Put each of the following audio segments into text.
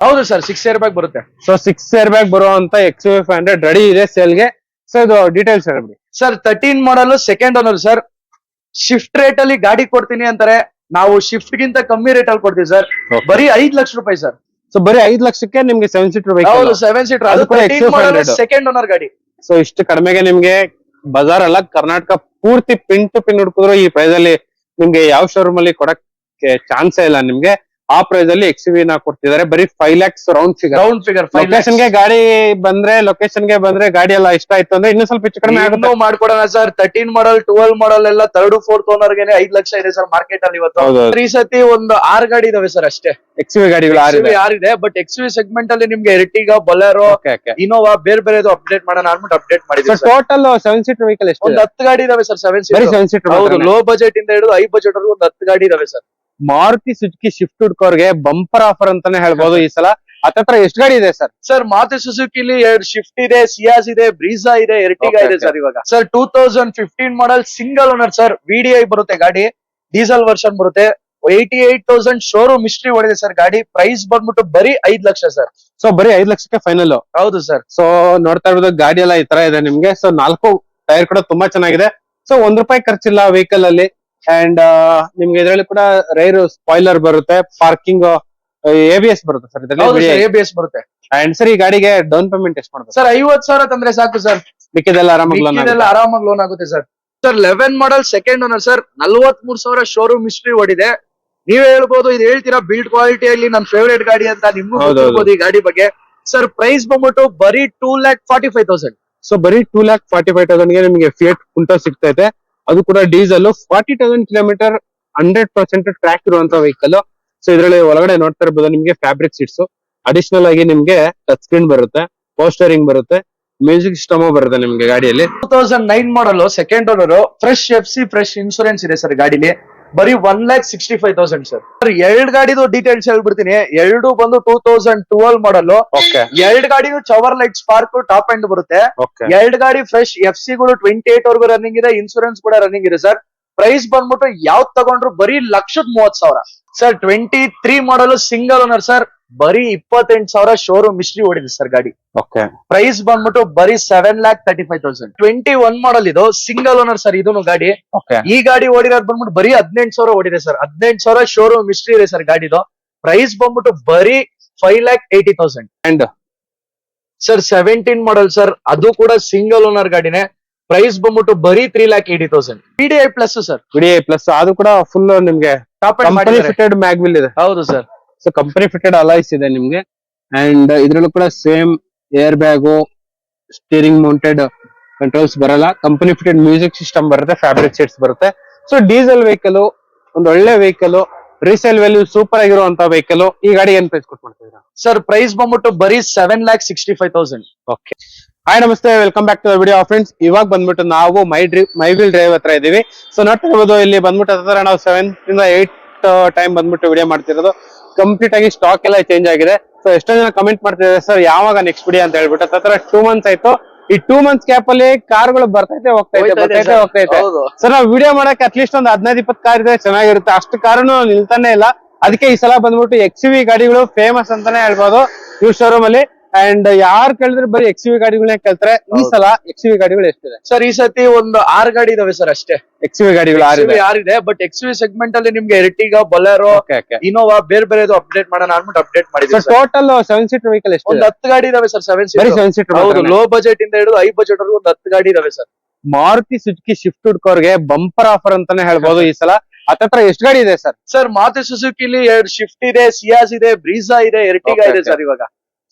ಹೌದು sir six air bag ಬರುತ್ತೆ. So six air bag ಬರುವಂತ ಎಕ್ಸ್ ಫೈವ್ ಹಂಡ್ರೆಡ್ ರೆಡಿ ಇದೆ ಸೇಲ್ಗೆ ಸೊ ಇದು ಡೀಟೇಲ್ಸ್ ಹೇಳ್ಬಿಡಿ sir thirteen model second owner sir shift rate ಅಲ್ಲಿ ಗಾಡಿ ಕೊಡ್ತೀನಿ ಅಂತಾರೆ. ನಾವು ಶಿಫ್ಟ್ ಗಿಂತ ಕಮ್ಮಿ ರೇಟ್ ಅಲ್ಲಿ ಕೊಡ್ತೀವಿ ಸರ್. ಬರೀ ಐದ್ ಲಕ್ಷ ರೂಪಾಯಿ ಸರ್. ಸೊ ಬರೀ ಐದ್ ಲಕ್ಷಕ್ಕೆ ನಿಮ್ಗೆ ಸೆವೆನ್ ಸೀಟರ್ ಸೆವೆನ್ ಸೀಟರ್ ಅದು ಅದು ಕೂಡ thirteen XUV model 500. Second owner ಗಾಡಿ. ಸೊ ಇಷ್ಟು ಕಡಿಮೆಗೆ ನಿಮ್ಗೆ ಬಜಾರ್ ಅಲ್ಲ ಕರ್ನಾಟಕ ಪೂರ್ತಿ ಪಿನ್ ಟು ಪಿನ್ ಹುಡುಕಿದ್ರು ಈ ಪ್ರೈಸ್ ಅಲ್ಲಿ ನಿಮ್ಗೆ ಯಾವ ಶೋರೂಮ್ ಅಲ್ಲಿ ಕೊಡಕ್ಕೆ ಚಾನ್ಸೇ ಇಲ್ಲ ನಿಮ್ಗೆ. ಆ ಪ್ರೈಸ್ ಅಲ್ಲಿ ಎಕ್ಸ್ನ ಕೊಡ್ತಿದ್ದಾರೆ. ಬರೀ five lakhs round figure round figure five ಲೊಕೇಶನ್ಗೆ ಗಾಡಿ ಬಂದ್ರೆ ಲೊಕೇಶನ್ಗೆ ಬಂದ್ರೆ ಗಾಡಿ ಎಲ್ಲ ಇಷ್ಟ ಆಯ್ತು ಅಂದ್ರೆ ಇನ್ನೂ ಸ್ವಲ್ಪ ಹೆಚ್ಚು ಕಡಿಮೆ ಆಗುತ್ತೆ. ಮಾಡ್ಕೊಡೋಣ sir thirteen model twelve model ಎಲ್ಲ ತರ್ಡ್ ಫೋರ್ತ್ ಓನರ್ಗೆ ಐದ್ ಲಕ್ಷ ಇದೆ ಸರ್ ಮಾರ್ಕೆಟ್ ಅಲ್ಲಿ ಇವತ್ತು. ಈ ಸತಿ ಒಂದು ಆರ್ ಗಾಡಿ ಇದಾವೆ ಸರ್ ಅಷ್ಟೇ. ಎಕ್ಸ್ ವಿ ಗಾಡಿಗಳು ಆರ್ ಯಾರಿದೆ ಬಟ್ ಎಕ್ಸ್ ವಿ ಸೆಗ್ಮೆಂಟ್ ಅಲ್ಲಿ ನಿಮ್ಗೆ ಎರ್ಟಿಗಾ ಬೊಲೆರೋ ಇನೋವಾ ಬೇರೆ ಬೇರೆದು ಅಪ್ಡೇಟ್ ಮಾಡೋಣ ಅನ್ಬಿಟ್ಟು ಅಪ್ಡೇಟ್ ಮಾಡಿದ್ವಿ ಟೋಟಲ್ ಸೆವೆನ್ ಸೀಟರ್ ವೆಹಿಕಲ್ ಎಷ್ಟು ಒಂದು ಹತ್ತು ಗಾಡಿ ಇದಾವೆ ಸರ್ ಸೆವೆನ್ ಬರೀ ಸೀಟ್ ಸೆವೆನ್ ಸೀಟರ್ ಹೌದು ಲೋ ಬಜೆಟ್ ಇಂದ ಹಿಡಿದು ಹೈ ಬಜೆಟ್ ಒಂದು ಹತ್ತು ಗಾಡಿ ಇದಾವೆ ಸರ್ ಮಾರುತಿ ಸುಜುಕಿ ಶಿಫ್ಟ್ ಹುಡ್ಕೋರ್ಗೆ ಬಂಪರ್ ಆಫರ್ ಅಂತಾನೆ ಹೇಳ್ಬೋದು ಈ ಸಲ. ಹತ್ತತ್ರ ಎಷ್ಟು ಗಾಡಿ ಇದೆ ಸರ್? ಸರ್ ಮಾತೆ ಸುಜುಕಿಲಿ ಎರಡು ಶಿಫ್ಟ್ ಇದೆ ಸಿಯಾಸ್ ಇದೆ ಬ್ರೀಸಾ ಇದೆ ಎರ್ಟಿಗಾ ಇದೆ ಸರ್ ಇವಾಗ. Sir two thousand fifteen model single owner sir VDI ಬರುತ್ತೆ ಗಾಡಿ ಡೀಸೆಲ್ ವರ್ಷನ್ ಬರುತ್ತೆ. ಏಯ್ಟಿ ಏಟ್ ತೌಸಂಡ್ ಶೋರೂಮ್ ಮಿಸ್ಟ್ರಿ ಹೊಡಿದೆ ಸರ್ ಗಾಡಿ ಪ್ರೈಸ್ ಬಂದ್ಬಿಟ್ಟು ಬರೀ ಐದ್ ಲಕ್ಷ ಸರ್. ಸೊ ಬರೀ ಐದ್ ಲಕ್ಷಕ್ಕೆ ಫೈನಲ್ ಹೌದು ಸರ್. ಸೊ ನೋಡ್ತಾ ಇರೋದು ಗಾಡಿ ಎಲ್ಲ ಈ ತರ ಇದೆ ನಿಮ್ಗೆ. ಸೊ ನಾಲ್ಕು ಟೈರ್ ಕೂಡ ತುಂಬಾ ಚೆನ್ನಾಗಿದೆ. ಸೊ ಒಂದ್ ರೂಪಾಯಿ ಖರ್ಚಿಲ್ಲ ವೆಹಿಕಲ್ ಅಲ್ಲಿ. ಅಂಡ್ ನಿಮ್ಗೆ ಇದರಲ್ಲಿ ಕೂಡ ರೈರ್ ಸ್ಪಾಯ್ಲರ್ ಬರುತ್ತೆ ಪಾರ್ಕಿಂಗ್ ಎ ಬಿ ಎಸ್ ಬರುತ್ತೆ ಸರ್ ಇದರಲ್ಲಿ ಸರ್ ಎಸ್ ಬರುತ್ತೆ. ಅಂಡ್ ಸರ್ ಈ ಗಾಡಿಗೆ ಡೌನ್ ಪೇಮೆಂಟ್ ಎಷ್ಟು ಮಾಡ್ಬೇಕು ಸರ್ ಐವತ್ ಸಾವಿರ ತಂದ್ರೆ ಸಾಕು ಸರ್ ಮಿಕ್ಕಿದೆಲ್ಲ ಆರಾಮಾಗಿ ಲೋನ್ ಆರಾಮಾಗಿ ಲೋನ್ ಆಗುತ್ತೆ sir sir eleven model second owner sir ನಲ್ವತ್ ಮೂರ್ ಸಾವಿರ ಶೋರೂಮ್ ಹಿಸ್ಟ್ರಿ ಹೊಡಿದೆ ನೀವ್ ಹೇಳ್ಬೋದು ಇದು ಹೇಳ್ತೀರಾ ಬಿಲ್ಡ್ ಕ್ವಾಲಿಟಿಯಲ್ಲಿ ನನ್ ಫೇವರೇಟ್ ಗಾಡಿ ಅಂತ ನಿಮ್ಗೂ ಹೇಳ್ಬೋದು ಗೊತ್ತಿರ್ಬೋದು ಈ ಗಾಡಿ ಬಗ್ಗೆ. ಸರ್ ಪ್ರೈಸ್ ಬಂದ್ಬಿಟ್ಟು ಬರೀ two lakh forty five thousand so ಬರೀ ಟೂ ಲ್ಯಾಕ್ ಫಾರ್ಟಿ ಫೈವ್ ತೌಸಂಡ್ಗೆ ನಿಮಗೆ ಫಿಯೆಟ್ ಕುಂಟೋ ಸಿಗ್ತೈತೆ. ಅದು ಕೂಡ diesel forty thousand kilometre hundred percent track ಇರುವಂತ ವೆಹಿಕಲ್ ಸೊ ಇದರಲ್ಲಿ ಒಳಗಡೆ ನೋಡ್ತಾ ಇರ್ಬೋದು ನಿಮ್ಗೆ ಫ್ಯಾಬ್ರಿಕ್ ಸೀಟ್ಸ್ ಅಡಿಷನಲ್ ಆಗಿ ನಿಮ್ಗೆ ಟಚ್ ಸ್ಕ್ರೀನ್ ಬರುತ್ತೆ ಪೋಸ್ಟರಿಂಗ್ ಬರುತ್ತೆ ಮ್ಯೂಸಿಕ್ ಸಿಸ್ಟಮ್ ಬರುತ್ತೆ ನಿಮ್ಗೆ ಗಾಡಿಯಲ್ಲಿ. Two thousand nine model second owner fresh F C fresh insurance ಇದೆ ಸರ್ ಗಾಡಿಲಿ. ಬರೀ one lakh sixty five thousand sir sir ಎರಡ್ ಗಾಡಿದು ಡೀಟೇಲ್ಸ್ ಹೇಳ್ಬಿಡ್ತೀನಿ. ಎರಡು ಬಂದು ಟೂ ತೌಸಂಡ್ ಟ್ವೆಲ್ ಮಾಡಲ್ ಎರಡ್ ಗಾಡಿನೂ Chevrolet Spark top end ಬರುತ್ತೆ. ಎರಡ್ ಗಾಡಿ ಫ್ರೆಶ್ ಎಫ್ ಸಿಗಳು ಟ್ವೆಂಟಿ ಏಟ್ ವರ್ಗೂ ರನ್ನಿಂಗ್ ಇದೆ ಇನ್ಸೂರೆನ್ಸ್ ಕೂಡ ರನ್ನಿಂಗ್ ಇದೆ ಸರ್ ಪ್ರೈಸ್ ಬಂದ್ಬಿಟ್ಟು ಯಾವ್ದು ತಗೊಂಡ್ರು ಬರೀ ಲಕ್ಷದ ಮೂವತ್ ಸಾವಿರ. Sir twenty three model single owner sir ಬರೀ ಇಪ್ಪತ್ತೆಂಟು ಸಾವಿರ ಶೋರೂಮ್ ಮಿಸ್ಟ್ರಿ ಓಡಿದೆ ಸರ್ ಗಾಡಿ. ಓಕೆ ಪ್ರೈಸ್ ಬಂದ್ಬಿಟ್ಟು ಬರೀ seven lakh thirty five thousand twenty one model ಇದು ಸಿಂಗಲ್ ಓನರ್ ಸರ್ ಇದೂನು ಗಾಡಿ. ಓಕೆ ಈ ಗಾಡಿ ಓಡಿರೋದು ಬಂದ್ಬಿಟ್ಟು ಬರೀ ಹದಿನೆಂಟು ಸಾವಿರ ಓಡಿದೆ ಸರ್ ಹದಿನೆಂಟು ಸಾವಿರ ಶೋರೂಮ್ ಮಿಸ್ಟ್ರಿ ಇದೆ ಸರ್ ಗಾಡಿದು. ಪ್ರೈಸ್ ಬಂದ್ಬಿಟ್ಟು ಬರೀ five lakh eighty thousand and sir seventeen model sir ಅದು ಕೂಡ ಸಿಂಗಲ್ ಓನರ್ ಗಾಡಿನೇ. ಪ್ರೈಸ್ ಬಂದ್ಬಿಟ್ಟು ಬರೀ three lakh eighty thousand PDI plus sir VD plus ಅದು ಕೂಡ ಫುಲ್ ನಿಮ್ಗೆ ಟಾಪ್ ಎಂಡ್ ಫಿಟೆಡ್ ಮ್ಯಾಗ್ವಿಲ್ ಇದೆ. ಹೌದು sir so company fitted alloys ಇದೆ ನಿಮ್ಗೆ. ಅಂಡ್ ಇದ್ರಲ್ಲೂ ಕೂಡ same air bag steering mounted controls ಬರಲ್ಲ. ಕಂಪನಿ ಫಿಟೆಡ್ ಮ್ಯೂಸಿಕ್ ಸಿಸ್ಟಮ್ ಬರುತ್ತೆ ಫ್ಯಾಬ್ರಿಕ್ ಸೀಟ್ಸ್ ಬರುತ್ತೆ. ಸೊ ಡೀಸೆಲ್ ವೆಹಿಕಲ್ ಒಂದು ಒಳ್ಳೆ ವೆಹಿಕಲ್ ರೀಸೇಲ್ ವ್ಯಾಲ್ಯೂ ಸೂಪರ್ ಆಗಿರುವಂತ ವೆಹಿಕಲ್ ಈ ಗಾಡಿ ಏನ್ ಪ್ರೈಸ್ ಕೊಟ್ಟು ಮಾಡ್ತಿದ್ದೀರಾ? ಸರ್ ಪ್ರೈಸ್ ಬಂದ್ಬಿಟ್ಟು ಬರೀ seven lakh sixty five thousand okay hi ನಮಸ್ತೆ. Welcome back to the video friends ಇವಾಗ ಬಂದ್ಬಿಟ್ಟು ನಾವು ಮೈ ಡ್ರಿ ಮೈ ವೀಲ್ ಡ್ರೈವ್ ಹತ್ರ ಇದೀವಿ. ಸೊ ನೋಡ್ತಿರ್ಬೋದು ಇಲ್ಲಿ ಬಂದ್ಬಿಟ್ಟು ಹತ್ರ ನಾವು ಸೆವೆನ್ ಇಂದ ಏಟ್ ಟೈಮ್ ಬಂದ್ಬಿಟ್ಟು ವಿಡಿಯೋ ಮಾಡ್ತಿರೋದು. ಕಂಪ್ಲೀಟ್ ಆಗಿ ಸ್ಟಾಕ್ ಎಲ್ಲ ಚೇಂಜ್ ಆಗಿದೆ. ಸೊ ಎಷ್ಟೋ ಜನ ಕಮೆಂಟ್ ಮಾಡ್ತಿದ್ದಾರೆ ಸರ್ ಯಾವಾಗ ನೆಕ್ಸ್ಟ್ ಬಿಡಿ ಅಂತ ಹೇಳ್ಬಿಟ್ಟು. ತತ್ರ ಟೂ ಮಂತ್ಸ್ ಆಯ್ತು. ಈ ಟೂ ಮಂತ್ಸ್ ಕ್ಯಾಪ್ ಅಲ್ಲಿ ಕಾರ್ಗಳು ಬರ್ತೈತೆ ಹೋಗ್ತೈತೆ ಬರ್ತೈತೆ ಹೋಗ್ತೈತೆ ಸರ್. ನಾವು ವಿಡಿಯೋ ಮಾಡಕ್ಕೆ ಅಟ್ಲೀಸ್ಟ್ ಒಂದು ಹದಿನೈದು ಇಪ್ಪತ್ತು ಕಾರ್ ಇದೆ ಚೆನ್ನಾಗಿರುತ್ತೆ. ಅಷ್ಟು ಕಾರನು ನಿಲ್ತಾನೆ ಇಲ್ಲ. ಅದಕ್ಕೆ ಈ ಸಲ ಬಂದ್ಬಿಟ್ಟು ಎಕ್ಸ್ ವಿ ಗಾಡಿಗಳು ಫೇಮಸ್ ಅಂತಾನೆ ಹೇಳ್ಬೋದು. ಈ ಶೋರೂಮ್ ಅಲ್ಲಿ. ಅಂಡ್ ಯಾರು ಕೇಳಿದ್ರೆ ಬರೀ ಎಕ್ಸ್ ವಿ ಗಾಡಿಗಳನ್ನೇ ಕೇಳ್ತಾರೆ ಈ ಸಲ ಎಕ್ಸ್ ವಿ ಗಾಡಿಗಳು ಎಷ್ಟಿದೆ? ಸರ್ ಈ ಸತಿ ಒಂದು ಆರ್ ಗಾಡಿ ಇದಾವೆ ಸರ್ ಅಷ್ಟೇ. ಎಕ್ಸ್ ವಿ ಗಾಡಿಗಳು ಯಾರಿದೆ ಬಟ್ ಎಕ್ಸ್ ವಿ ಸೆಗ್ಮೆಂಟ್ ಅಲ್ಲಿ ನಿಮ್ಗೆ ಎರ್ಟಿಗಾ ಬೊಲೆರೋ ಇನೋವಾ ಬೇರೆ ಬೇರೆದು ಅಪ್ಡೇಟ್ ಮಾಡೋಣ ಅನ್ಬಿಟ್ಟು ಅಪ್ಡೇಟ್ ಮಾಡಿದ್ವಿ ಟೋಟಲ್ ಸೆವೆನ್ ಸೀಟರ್ ವೆಹಿಕಲ್ ಎಷ್ಟು ಒಂದು ಹತ್ತು ಗಾಡಿ ಇದಾವೆ ಸರ್ ಸೆವೆನ್ ಬರೀ ಸೀಟ್ ಸೆವೆನ್ ಸೀಟರ್ ಹೌದು ಲೋ ಬಜೆಟ್ ಇಂದ ಹಿಡಿದು ಹೈ ಬಜೆಟ್ ವರೆಗೂ ಒಂದು ಹತ್ತು ಗಾಡಿ ಇದಾವೆ ಸರ್. ಮಾರುತಿ ಸುಜುಕಿ ಶಿಫ್ಟ್ ಹುಡ್ಕೋರ್ಗೆ ಬಂಪರ್ ಆಫರ್ ಅಂತಾನೆ ಹೇಳ್ಬೋದು ಈ ಸಲ. ಹತ್ತತ್ರ ಎಷ್ಟು ಗಾಡಿ ಇದೆ ಸರ್? ಸರ್ ಮಾತೆ ಸುಜುಕಿಲಿ ಎರಡು ಶಿಫ್ಟ್ ಇದೆ ಸಿಯಾಸ್ ಇದೆ ಬ್ರೀಸಾ ಇದೆ ಎರ್ಟಿಗಾ ಇದೆ ಸರ್ ಇವಾಗ.